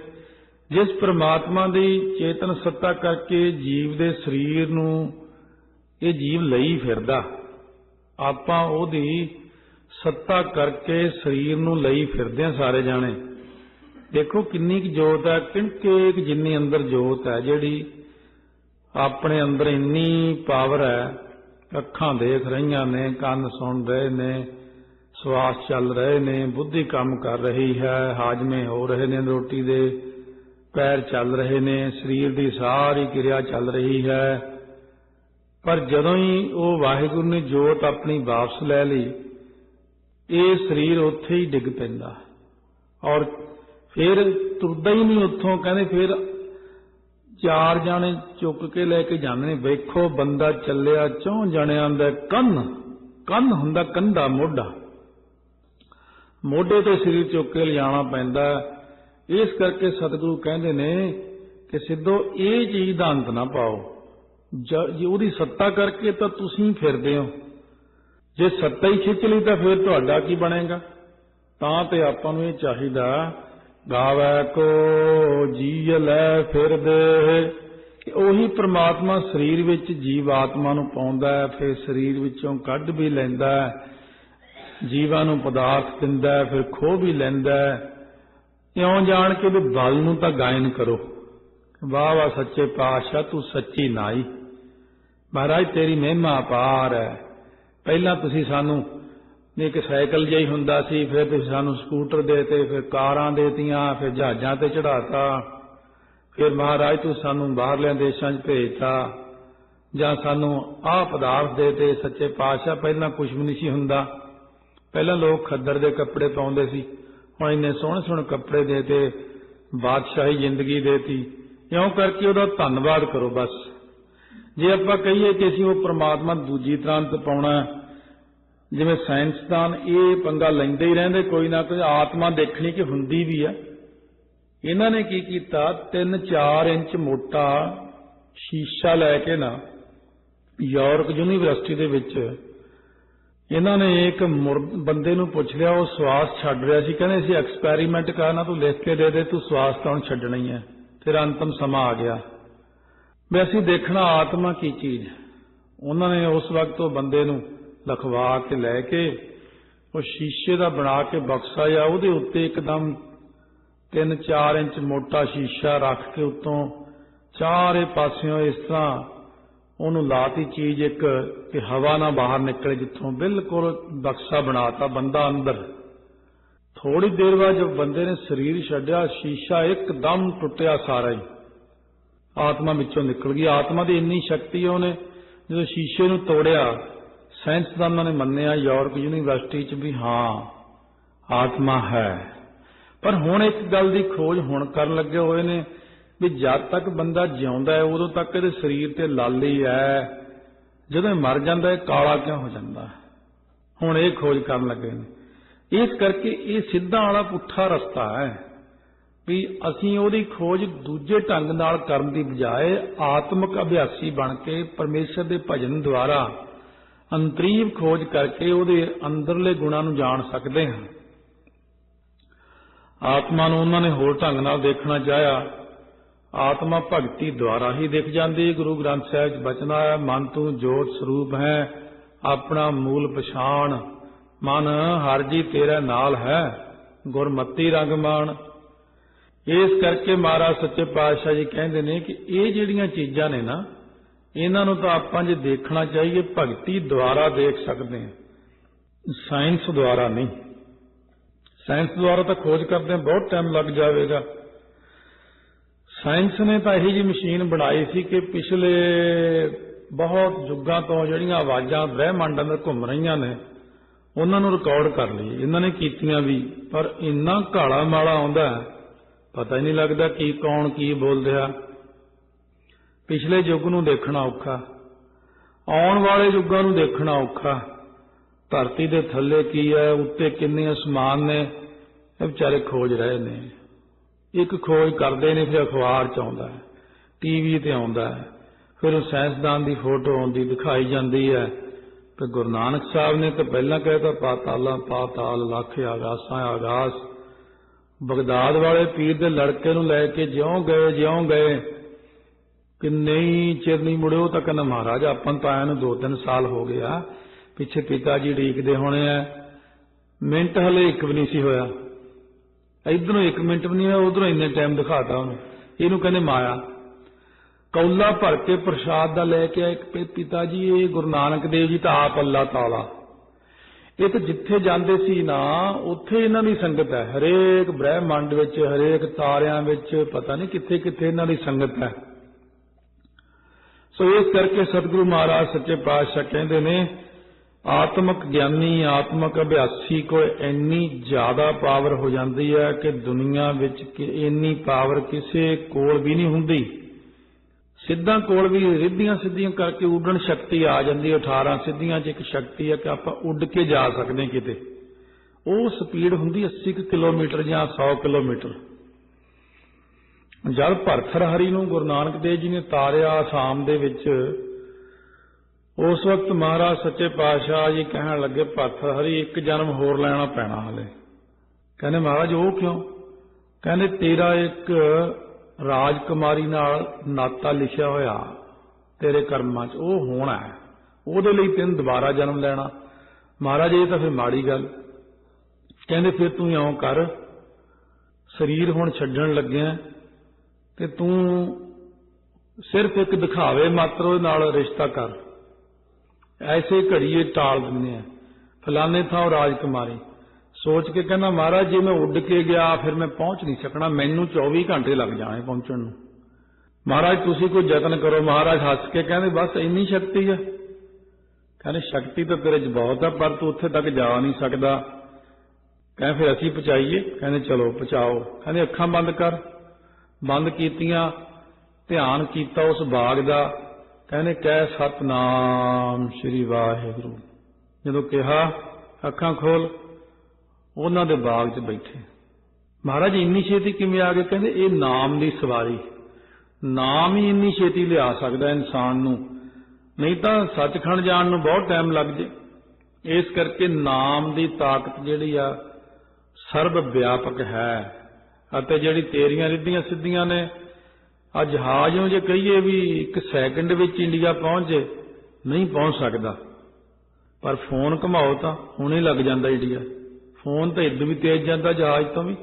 ਜਿਸ ਪ੍ਰਮਾਤਮਾ ਦੀ ਚੇਤਨ ਸੱਤਾ ਕਰਕੇ ਜੀਵ ਦੇ ਸਰੀਰ ਨੂੰ ਇਹ ਜੀਵ ਲਈ ਫਿਰਦਾ, ਆਪਾਂ ਉਹਦੀ ਸੱਤਾ ਕਰਕੇ ਸਰੀਰ ਨੂੰ ਲਈ ਫਿਰਦੇ ਆ ਸਾਰੇ ਜਾਣੇ। ਦੇਖੋ ਕਿੰਨੀ ਕੁ ਜੋਤ ਹੈ, ਕਿੰਕੇ ਜਿੰਨੀ ਅੰਦਰ ਜੋਤ ਹੈ, ਜਿਹੜੀ ਆਪਣੇ ਅੰਦਰ ਇੰਨੀ ਪਾਵਰ ਹੈ, ਅੱਖਾਂ ਦੇਖ ਰਹੀਆਂ ਨੇ, ਕੰਨ ਸੁਣ ਰਹੇ ਨੇ, ਸਵਾਸ ਚੱਲ ਰਹੇ ਨੇ, ਬੁੱਧੀ ਕੰਮ ਕਰ ਰਹੀ ਹੈ, ਹਾਜਮੇ ਹੋ ਰਹੇ ਨੇ, ਰੋਟੀ ਦੇ ਪੈਰ ਚੱਲ ਰਹੇ ਨੇ, ਸਰੀਰ ਦੀ ਸਾਰੀ ਕਿਰਿਆ ਚੱਲ ਰਹੀ ਹੈ। ਪਰ ਜਦੋਂ ਹੀ ਉਹ ਵਾਹਿਗੁਰੂ ਨੇ ਜੋਤ ਆਪਣੀ ਵਾਪਸ ਲੈ ਲਈ, ਇਹ ਸਰੀਰ ਉੱਥੇ ਹੀ ਡਿੱਗ ਪੈਂਦਾ ਔਰ ਫਿਰ ਤੁਰਦਾ ਹੀ ਨਹੀਂ ਉੱਥੋਂ, ਕਹਿੰਦੇ ਫਿਰ ਚਾਰ ਜਾਣੇ ਚੁੱਕ ਕੇ ਲੈ ਕੇ ਜਾਂਦੇ ਨੇ। ਵੇਖੋ ਬੰਦਾ ਚੱਲਿਆ, ਚੌਂ ਜਣਿਆਂ ਦਾ ਕੰਨ ਕੰਨ ਹੁੰਦਾ ਕੰਧਾ ਮੋਢਾ। ਮੋਢੇ ਤੇ ਸਰੀਰ ਚੁੱਕ ਕੇ ਲਿਜਾਣਾ ਪੈਂਦਾ। ਇਸ ਕਰਕੇ ਸਤਿਗੁਰੂ ਕਹਿੰਦੇ ਨੇ ਕਿ ਸਿੱਧੋ ਇਹ ਚੀਜ਼ ਦਾ ਅੰਤ ਨਾ ਪਾਓ। ਜੇ ਉਹਦੀ ਸੱਤਾ ਕਰਕੇ ਤਾਂ ਤੁਸੀਂ ਫਿਰਦੇ ਹੋ। ਜੇ ਸੱਤਾ ਹੀ ਖਿੱਚ ਲਈ ਤਾਂ ਫਿਰ ਤੁਹਾਡਾ ਕੀ ਬਣੇਗਾ? ਤਾਂ ਤੇ ਆਪਾਂ ਨੂੰ ਇਹ ਚਾਹੀਦਾ ਗਾਵੇ ਕੋ ਜੀਅ ਲੈ ਫਿਰਦੇ। ਉਹੀ ਪ੍ਰਮਾਤਮਾ ਸਰੀਰ ਵਿੱਚ ਜੀਵ ਆਤਮਾ ਨੂੰ ਪਾਉਂਦਾ ਹੈ, ਫਿਰ ਸਰੀਰ ਵਿੱਚੋਂ ਕੱਢ ਵੀ ਲੈਂਦਾ ਹੈ, ਜੀਵਾਂ ਨੂੰ ਪਦਾਰਥ ਦਿੰਦਾ ਹੈ, ਫਿਰ ਖੋ ਵੀ ਲੈਂਦਾ ਹੈ। ਇਉਂ ਜਾਣ ਕੇ ਵੀ ਬਲ ਨੂੰ ਤਾਂ ਗਾਇਨ ਕਰੋ। ਵਾਹ ਵਾਹ, ਸੱਚੇ ਪਾਤਸ਼ਾਹ, ਤੂੰ ਸੱਚੀ ਨਾਈ। ਮਹਾਰਾਜ, ਤੇਰੀ ਮਹਿਮਾ ਅਪਾਰ ਹੈ। ਪਹਿਲਾਂ ਤੁਸੀਂ ਸਾਨੂੰ ਇੱਕ ਸਾਈਕਲ ਜਿਹਾ ਹੀ ਹੁੰਦਾ ਸੀ, ਫਿਰ ਤੁਸੀਂ ਸਾਨੂੰ ਸਕੂਟਰ ਦੇਤੇ ਫਿਰ ਕਾਰਾਂ ਦੇਤੀਆਂ ਫਿਰ ਜਹਾਜ਼ਾਂ ਤੇ ਚੜਾਤਾ ਫਿਰ ਮਹਾਰਾਜ ਤੂੰ ਸਾਨੂੰ ਬਾਹਰਲੇ ਦੇਸ਼ਾਂ 'ਚ ਭੇਜਤਾ, ਜਾਂ ਸਾਨੂੰ ਆਹ ਪਦਾਰਥ ਦੇਤੇ ਸੱਚੇ ਪਾਤਸ਼ਾਹ ਪਹਿਲਾਂ ਕੁਝ ਵੀ ਨਹੀਂ ਸੀ ਹੁੰਦਾ। ਪਹਿਲਾਂ ਲੋਕ ਖੱਦਰ ਦੇ ਕੱਪੜੇ ਪਾਉਂਦੇ ਸੀ, ਹੁਣ ਇੰਨੇ ਸੋਹਣੇ ਸੋਹਣੇ ਕੱਪੜੇ ਦੇਤੇ ਬਾਦਸ਼ਾਹੀ ਜ਼ਿੰਦਗੀ ਦੇਤੀ ਇਉਂ ਕਰਕੇ ਉਹਦਾ ਧੰਨਵਾਦ ਕਰੋ ਬਸ। ਜੇ ਆਪਾਂ ਕਹੀਏ ਕਿ ਅਸੀਂ ਉਹ ਪ੍ਰਮਾਤਮਾ ਦੂਜੀ ਤਰ੍ਹਾਂ ਤੇ ਪਾਉਣਾ ਜਿਵੇਂ ਸਾਇੰਸਦਾਨ ਇਹ ਪੰਗਾ ਲੈਂਦੇ ਹੀ ਰਹਿੰਦੇ, ਕੋਈ ਨਾ ਕੋਈ ਆਤਮਾ ਦੇਖਣੀ ਕਿ ਹੁੰਦੀ ਵੀ ਆ। ਇਹਨਾਂ ਨੇ ਕੀ ਕੀਤਾ? 3-4 ਇੰਚ ਮੋਟਾ ਸ਼ੀਸ਼ਾ ਲੈ ਕੇ ਨਾ ਯੂਰਪ ਯੂਨੀਵਰਸਿਟੀ ਦੇ ਵਿੱਚ ਇਹਨਾਂ ਨੇ ਇੱਕ ਬੰਦੇ ਨੂੰ ਪੁੱਛ ਲਿਆ, ਉਹ ਸਵਾਸ ਛੱਡ ਰਿਹਾ ਸੀ। ਕਹਿੰਦੇ ਸੀ ਐਕਸਪੈਰੀਮੈਂਟ ਕਰਨਾ ਤੂੰ ਲਿਖ ਕੇ ਦੇ ਦੇ, ਤੂੰ ਸਵਾਸ ਤਾਂ ਹੁਣ ਛੱਡਣਾ ਹੀ ਹੈ ਤੇਰਾ ਅੰਤਮ ਸਮਾਂ ਆ ਗਿਆ। ਵੀ ਅਸੀਂ ਦੇਖਣਾ ਆਤਮਾ ਕੀ ਚੀਜ਼ ਉਹਨਾਂ ਨੇ ਉਸ ਵਕਤ ਉਹ ਬੰਦੇ ਨੂੰ ਲਖਵਾ ਕੇ ਲੈ ਕੇ ਉਹ ਸ਼ੀਸ਼ੇ ਦਾ ਬਣਾ ਕੇ ਬਕਸਾ ਜਾਂ ਉਹਦੇ ਉੱਤੇ ਇੱਕਦਮ 3-4 ਇੰਚ ਮੋਟਾ ਸ਼ੀਸ਼ਾ ਰੱਖ ਕੇ ਉੱਤੋਂ ਚਾਰੇ ਪਾਸਿਓਂ ਇਸ ਤਰ੍ਹਾਂ ਉਹਨੂੰ ਲਾਤੀ ਚੀਜ਼ ਇੱਕ ਕਿ ਹਵਾ ਨਾ ਬਾਹਰ ਨਿਕਲੇ ਜਿੱਥੋਂ ਬਿਲਕੁਲ ਬਕਸਾ ਬਣਾਤਾ ਬੰਦਾ ਅੰਦਰ। ਥੋੜੀ ਦੇਰ ਬਾਅਦ ਜਦ ਬੰਦੇ ਨੇ ਸਰੀਰ ਛੱਡਿਆ, ਸ਼ੀਸ਼ਾ ਇੱਕਦਮ ਟੁੱਟਿਆ ਸਾਰਾ ਹੀ। ਆਤਮਾ ਵਿੱਚੋਂ ਨਿਕਲ ਗਈ। ਆਤਮਾ ਦੀ ਇੰਨੀ ਸ਼ਕਤੀ ਉਹਨੇ ਜਦੋਂ ਸ਼ੀਸ਼ੇ ਨੂੰ ਤੋੜਿਆ ਸਾਇੰਸਦਾਨਾਂ ਨੇ ਮੰਨਿਆ ਯੂਰਪ ਯੂਨੀਵਰਸਿਟੀ 'ਚ ਵੀ ਹਾਂ, ਆਤਮਾ ਹੈ। ਪਰ ਹੁਣ ਇੱਕ ਗੱਲ ਦੀ ਖੋਜ ਹੁਣ ਕਰਨ ਲੱਗੇ ਹੋਏ ਨੇ ਵੀ ਜਦ ਤੱਕ ਬੰਦਾ ਜਿਉਂਦਾ ਹੈ, ਉਦੋਂ ਤੱਕ ਇਹਦੇ ਸਰੀਰ ਤੇ ਲਾਲੀ ਹੈ ਜਦੋਂ ਇਹ ਮਰ ਜਾਂਦਾ ਹੈ ਕਾਲਾ ਕਿਉਂ ਹੋ ਜਾਂਦਾ ਹੁਣ ਇਹ ਖੋਜ ਕਰਨ ਲੱਗੇ ਨੇ। ਇਸ ਕਰਕੇ ਇਹ ਸਿੱਧਾ ਵਾਲਾ ਪੁੱਠਾ ਰਸਤਾ ਹੈ ਵੀ ਅਸੀਂ ਉਹਦੀ ਖੋਜ ਦੂਜੇ ਢੰਗ ਨਾਲ ਕਰਨ ਦੀ ਬਜਾਏ ਆਤਮਿਕ ਅਭਿਆਸੀ ਬਣ ਕੇ ਪਰਮੇਸ਼ਰ ਦੇ ਭਜਨ ਦੁਆਰਾ ਅੰਤਰੀਵ ਖੋਜ ਕਰਕੇ ਉਹਦੇ ਅੰਦਰਲੇ ਗੁਣਾਂ ਨੂੰ ਜਾਣ ਸਕਦੇ ਹਾਂ। ਆਤਮਾ ਨੂੰ ਉਹਨਾਂ ਨੇ ਹੋਰ ਢੰਗ ਨਾਲ ਦੇਖਣਾ ਚਾਹਿਆ। ਆਤਮਾ ਭਗਤੀ ਦੁਆਰਾ ਹੀ ਦਿਖ ਜਾਂਦੀ ਗੁਰੂ ਗ੍ਰੰਥ ਸਾਹਿਬ 'ਚ ਬਚਨਾ ਹੈ, ਮਨ ਤੂੰ ਜੋਤ ਸਰੂਪ ਹੈ, ਆਪਣਾ ਮੂਲ ਪਛਾਣ, ਮਨ ਹਰ ਜੀ ਤੇਰੇ ਨਾਲ ਹੈ, ਗੁਰਮਤੀ ਰੰਗ ਮਾਣ। ਇਸ ਕਰਕੇ ਮਹਾਰਾਜ ਸੱਚੇ ਪਾਤਸ਼ਾਹ ਜੀ ਕਹਿੰਦੇ ਨੇ ਕਿ ਇਹ ਜਿਹੜੀਆਂ ਚੀਜ਼ਾਂ ਨੇ ਨਾ ਇਹਨਾਂ ਨੂੰ ਤਾਂ ਆਪਾਂ ਜੇ ਦੇਖਣਾ ਚਾਹੀਏ, ਭਗਤੀ ਦੁਆਰਾ ਦੇਖ ਸਕਦੇ ਹਾਂ। ਸਾਇੰਸ ਦੁਆਰਾ ਨਹੀਂ। ਸਾਇੰਸ ਦੁਆਰਾ ਤਾਂ ਖੋਜ ਕਰਦੇ ਬਹੁਤ ਟਾਈਮ ਲੱਗ ਜਾਵੇਗਾ। ਸਾਇੰਸ ਨੇ ਤਾਂ ਇਹੀ ਜੀ ਮਸ਼ੀਨ ਬਣਾਈ ਸੀ ਕਿ ਪਿਛਲੇ ਬਹੁਤ ਯੁੱਗਾਂ ਤੋਂ ਜਿਹੜੀਆਂ ਆਵਾਜ਼ਾਂ ਬ੍ਰਹਿਮੰਡ ਅੰਦਰ ਘੁੰਮ ਰਹੀਆਂ ਨੇ, ਉਹਨਾਂ ਨੂੰ ਰਿਕਾਰਡ ਕਰ ਲਈ। ਇਹਨਾਂ ਨੇ ਕੀਤੀਆਂ ਵੀ, ਪਰ ਇੰਨਾ ਕਾਲਾ ਮਾਲਾ ਆਉਂਦਾ, ਪਤਾ ਹੀ ਨਹੀਂ ਲੱਗਦਾ ਕੀ ਕੌਣ ਕੀ ਬੋਲ ਰਿਹਾ ਪਿਛਲੇ ਯੁੱਗ ਨੂੰ ਦੇਖਣਾ ਔਖਾ, ਆਉਣ ਵਾਲੇ ਯੁੱਗਾਂ ਨੂੰ ਦੇਖਣਾ ਔਖਾ। ਧਰਤੀ ਦੇ ਥੱਲੇ ਕੀ ਹੈ, ਉੱਤੇ ਕਿੰਨੇ ਅਸਮਾਨ ਨੇ, ਇਹ ਵਿਚਾਰੇ ਖੋਜ ਰਹੇ ਨੇ। ਇੱਕ ਖੋਜ ਕਰਦੇ ਨੇ, ਫਿਰ ਅਖਬਾਰ ਚ ਆਉਂਦਾ ਹੈ ਟੀਵੀ ਤੇ ਆਉਂਦਾ ਹੈ। ਫਿਰ ਉਹ ਸਾਇੰਸਦਾਨ ਦੀ ਫੋਟੋ ਆਉਂਦੀ, ਦਿਖਾਈ ਜਾਂਦੀ ਹੈ। ਤੇ ਗੁਰੂ ਨਾਨਕ ਸਾਹਿਬ ਨੇ ਤਾਂ ਪਹਿਲਾਂ ਕਹਿਤਾ ਪਾਤਾਲਾਂ, ਪਾਤਾਲ, ਲੱਖ ਆਗਾਸਾਂ ਆਗਾਸ। ਬਗਦਾਦ ਵਾਲੇ ਪੀਰ ਦੇ ਲੜਕੇ ਨੂੰ ਲੈ ਕੇ ਜਿਉਂ ਗਏ ਜਿਉਂ ਗਏ ਕਿ ਨਹੀਂ, ਚਿਰ ਨਹੀਂ ਮੁੜਿਓ ਤਾਂ ਕਹਿੰਦਾ, ਮਹਾਰਾਜ, ਆਪਾਂ ਨੂੰ ਤਾਂ ਆਇਆ ਨੂੰ 2-3 ਸਾਲ ਹੋ ਗਿਆ ਪਿੱਛੇ ਪਿਤਾ ਜੀ ਢੀਕਦੇ ਹੋਣੇ ਆ। ਮਿੰਟ ਹਲੇ ਇੱਕ ਵੀ ਨਹੀਂ ਸੀ ਹੋਇਆ। ਇਧਰੋਂ ਇੱਕ ਮਿੰਟ ਵੀ ਨਹੀਂ ਹੋਇਆ, ਉਧਰੋਂ ਇੰਨੇ ਟਾਈਮ ਦਿਖਾਤਾ ਉਹਨੂੰ। ਇਹਨੂੰ ਕਹਿੰਦੇ, ਮਾਇਆ, ਕੌਲਾ ਭਰ ਕੇ ਪ੍ਰਸ਼ਾਦ ਦਾ ਲੈ ਕੇ ਆਇਆ ਇੱਕ ਪਿਤਾ ਜੀ, ਇਹ ਗੁਰੂ ਨਾਨਕ ਦੇਵ ਜੀ ਤਾਂ ਆਪ ਅੱਲਾਹ ਤਾਲਾ। ਇਹ ਤਾਂ ਜਿੱਥੇ ਜਾਂਦੇ ਸੀ ਨਾ, ਉੱਥੇ ਇਹਨਾਂ ਦੀ ਸੰਗਤ ਹੈ। ਹਰੇਕ ਬ੍ਰਹਿਮੰਡ ਵਿੱਚ, ਹਰੇਕ ਤਾਰਿਆਂ ਵਿੱਚ, ਪਤਾ ਨਹੀਂ ਕਿੱਥੇ ਕਿੱਥੇ ਇਹਨਾਂ ਦੀ ਸੰਗਤ ਹੈ। ਸੋ ਇਸ ਕਰਕੇ ਸਤਿਗੁਰੂ ਮਹਾਰਾਜ, ਸੱਚੇ ਪਾਤਸ਼ਾਹ ਕਹਿੰਦੇ ਨੇ, ਆਤਮਕ ਗਿਆਨੀ, ਆਤਮਕ ਅਭਿਆਸੀ ਕੋਲ ਇੰਨੀ ਜ਼ਿਆਦਾ ਪਾਵਰ ਹੋ ਜਾਂਦੀ ਹੈ ਕਿ ਦੁਨੀਆ ਵਿੱਚ ਇੰਨੀ ਪਾਵਰ ਕਿਸੇ ਕੋਲ ਵੀ ਨਹੀਂ ਹੁੰਦੀ। ਸਿੱਧਾਂ ਕੋਲ ਵੀ ਰਿੱਧੀਆਂ ਸਿੱਧੀਆਂ ਕਰਕੇ ਉੱਡਣ ਸ਼ਕਤੀ ਆ ਜਾਂਦੀ ਹੈ 18 ਸਿੱਧੀਆਂ 'ਚ ਇੱਕ ਸ਼ਕਤੀ ਹੈ ਕਿ ਆਪਾਂ ਉੱਡ ਕੇ ਜਾ ਸਕਦੇ ਕਿਤੇ। ਉਹ ਸਪੀਡ ਹੁੰਦੀ 80 ਕੁ ਕਿਲੋਮੀਟਰ ਜਾਂ 100 ਕਿਲੋਮੀਟਰ। ਜਦ ਭਰਥਰ ਹਰੀ ਨੂੰ ਗੁਰੂ ਨਾਨਕ ਦੇਵ ਜੀ ਨੇ ਤਾਰਿਆ ਆਸਾਮ ਦੇ ਵਿੱਚ, ਉਸ ਵਕਤ ਮਹਾਰਾਜ ਸੱਚੇ ਪਾਤਸ਼ਾਹ ਜੀ ਕਹਿਣ ਲੱਗੇ, ਭਰਥਰ ਹਰੀ, ਇੱਕ ਜਨਮ ਹੋਰ ਲੈਣਾ ਪੈਣਾ ਹਲੇ। ਕਹਿੰਦੇ, ਮਹਾਰਾਜ, ਉਹ ਕਿਉਂ? ਕਹਿੰਦੇ, ਤੇਰਾ ਇੱਕ ਰਾਜਕੁਮਾਰੀ ਨਾਲ ਨਾਤਾ ਲਿਖਿਆ ਹੋਇਆ, ਤੇਰੇ ਕਰਮਾਂ 'ਚ, ਉਹ ਹੋਣਾ ਹੈ। ਉਹਦੇ ਲਈ ਤੈਨੂੰ ਦੁਬਾਰਾ ਜਨਮ ਲੈਣਾ। ਮਹਾਰਾਜ, ਇਹ ਤਾਂ ਫਿਰ ਮਾੜੀ ਗੱਲ। ਕਹਿੰਦੇ, ਫਿਰ ਤੂੰ ਇਉਂ ਕਰ, ਸਰੀਰ ਹੁਣ ਛੱਡਣ ਲੱਗਿਆ ਤੇ ਤੂੰ ਸਿਰਫ ਇੱਕ ਦਿਖਾਵੇ ਮਾਤਰ ਉਹਦੇ ਨਾਲ ਰਿਸ਼ਤਾ ਕਰ। ਐਸੇ ਘੜੀਏ ਟਾਲ ਦਿੰਦੇ ਆ। ਫਲਾਣੇ ਥਾਂ ਰਾਜਕੁਮਾਰੀ। ਸੋਚ ਕੇ ਕਹਿੰਦਾ, ਮਹਾਰਾਜ, ਜੇ ਮੈਂ ਉੱਡ ਕੇ ਗਿਆ, ਫਿਰ ਮੈਂ ਪਹੁੰਚ ਨਹੀਂ ਸਕਣਾ। ਮੈਨੂੰ 24 ਘੰਟੇ ਲੱਗ ਜਾਣੇ ਪਹੁੰਚਣ ਨੂੰ। ਮਹਾਰਾਜ, ਤੁਸੀਂ ਕੋਈ ਯਤਨ ਕਰੋ। ਮਹਾਰਾਜ ਹੱਸ ਕੇ ਕਹਿੰਦੇ, ਬਸ ਇੰਨੀ ਸ਼ਕਤੀ ਹੈ ਕਹਿੰਦੇ, ਸ਼ਕਤੀ ਤਾਂ ਤੇਰੇ 'ਚ ਬਹੁਤ ਹੈ ਪਰ ਤੂੰ ਉੱਥੇ ਤੱਕ ਜਾ ਨਹੀਂ ਸਕਦਾ। ਕਹਿੰਦੇ, ਫਿਰ ਅਸੀਂ ਪਹੁੰਚਾਈਏ। ਕਹਿੰਦੇ, ਚਲੋ, ਪਹੁੰਚਾਓ। ਕਹਿੰਦੇ, ਅੱਖਾਂ ਬੰਦ ਕਰ। ਬੰਦ ਕੀਤੀਆਂ, ਧਿਆਨ ਕੀਤਾ ਉਸ ਬਾਗ ਦਾ, ਕਹਿੰਦੇ ਕਹਿ ਸਤਨਾਮ ਸ੍ਰੀ ਵਾਹਿਗੁਰੂ। ਜਦੋਂ ਕਿਹਾ, ਅੱਖਾਂ ਖੋਲ, ਉਹਨਾਂ ਦੇ ਬਾਗ 'ਚ ਬੈਠੇ। ਮਹਾਰਾਜ ਇੰਨੀ ਛੇਤੀ ਕਿਵੇਂ ਆ ਗਏ? ਕਹਿੰਦੇ ਇਹ ਨਾਮ ਦੀ ਸਵਾਰੀ। ਨਾਮ ਹੀ ਇੰਨੀ ਛੇਤੀ ਲਿਆ ਸਕਦਾ ਇਨਸਾਨ ਨੂੰ। ਨਹੀਂ ਤਾਂ ਸੱਚਖੰਡ ਜਾਣ ਨੂੰ ਬਹੁਤ ਟਾਈਮ ਲੱਗ ਜੇ। ਇਸ ਕਰਕੇ ਨਾਮ ਦੀ ਤਾਕਤ ਜਿਹੜੀ ਆ ਸਰਬ ਵਿਆਪਕ ਹੈ। ਅਤੇ ਜਿਹੜੀ ਤੇਰੀਆਂ ਰਿੱਧੀਆਂ ਸਿੱਧੀਆਂ ਨੇ ਆ ਜਹਾਜ਼ ਨੂੰ ਜੇ ਕਹੀਏ ਵੀ ਇੱਕ ਸੈਕਿੰਡ ਵਿੱਚ ਇੰਡੀਆ ਪਹੁੰਚ ਜੇ, ਨਹੀਂ ਪਹੁੰਚ ਸਕਦਾ। ਪਰ ਫੋਨ ਘਮਾਓ ਤਾਂ ਹੁਣੇ ਲੱਗ ਜਾਂਦਾ ਇੰਡੀਆ। ਫੋਨ ਤਾਂ ਇਦੋਂ ਵੀ ਤੇਜ਼ ਜਾਂਦਾ, ਜਹਾਜ਼ ਤੋਂ ਵੀ।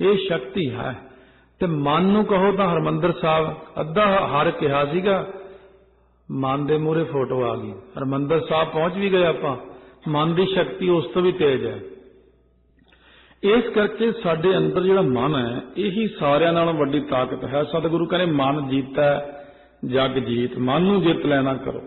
ਇਹ ਸ਼ਕਤੀ ਹੈ। ਤੇ ਮਨ ਨੂੰ ਕਹੋ ਤਾਂ ਹਰਮੰਦਰ ਸਾਹਿਬ, ਅੱਧਾ ਹਰ ਕਿਹਾ ਸੀਗਾ, ਮਨ ਦੇ ਮੂਹਰੇ ਫੋਟੋ ਆ ਗਈ। ਹਰਮੰਦਰ ਸਾਹਿਬ ਪਹੁੰਚ ਵੀ ਗਏ ਆਪਾਂ। ਮਨ ਦੀ ਸ਼ਕਤੀ ਉਸ ਤੋਂ ਵੀ ਤੇਜ਼ ਹੈ। ਇਸ ਕਰਕੇ ਸਾਡੇ ਅੰਦਰ ਜਿਹੜਾ ਮਨ ਹੈ, ਇਹੀ ਸਾਰਿਆਂ ਨਾਲੋਂ ਵੱਡੀ ਤਾਕਤ ਹੈ। ਸਤਿਗੁਰੂ ਕਹਿੰਦੇ, ਮਨ ਜੀਤਾ, ਜਗ ਜੀਤ। ਮਨ ਨੂੰ ਜਿੱਤ ਲੈਣਾ ਕਰੋ।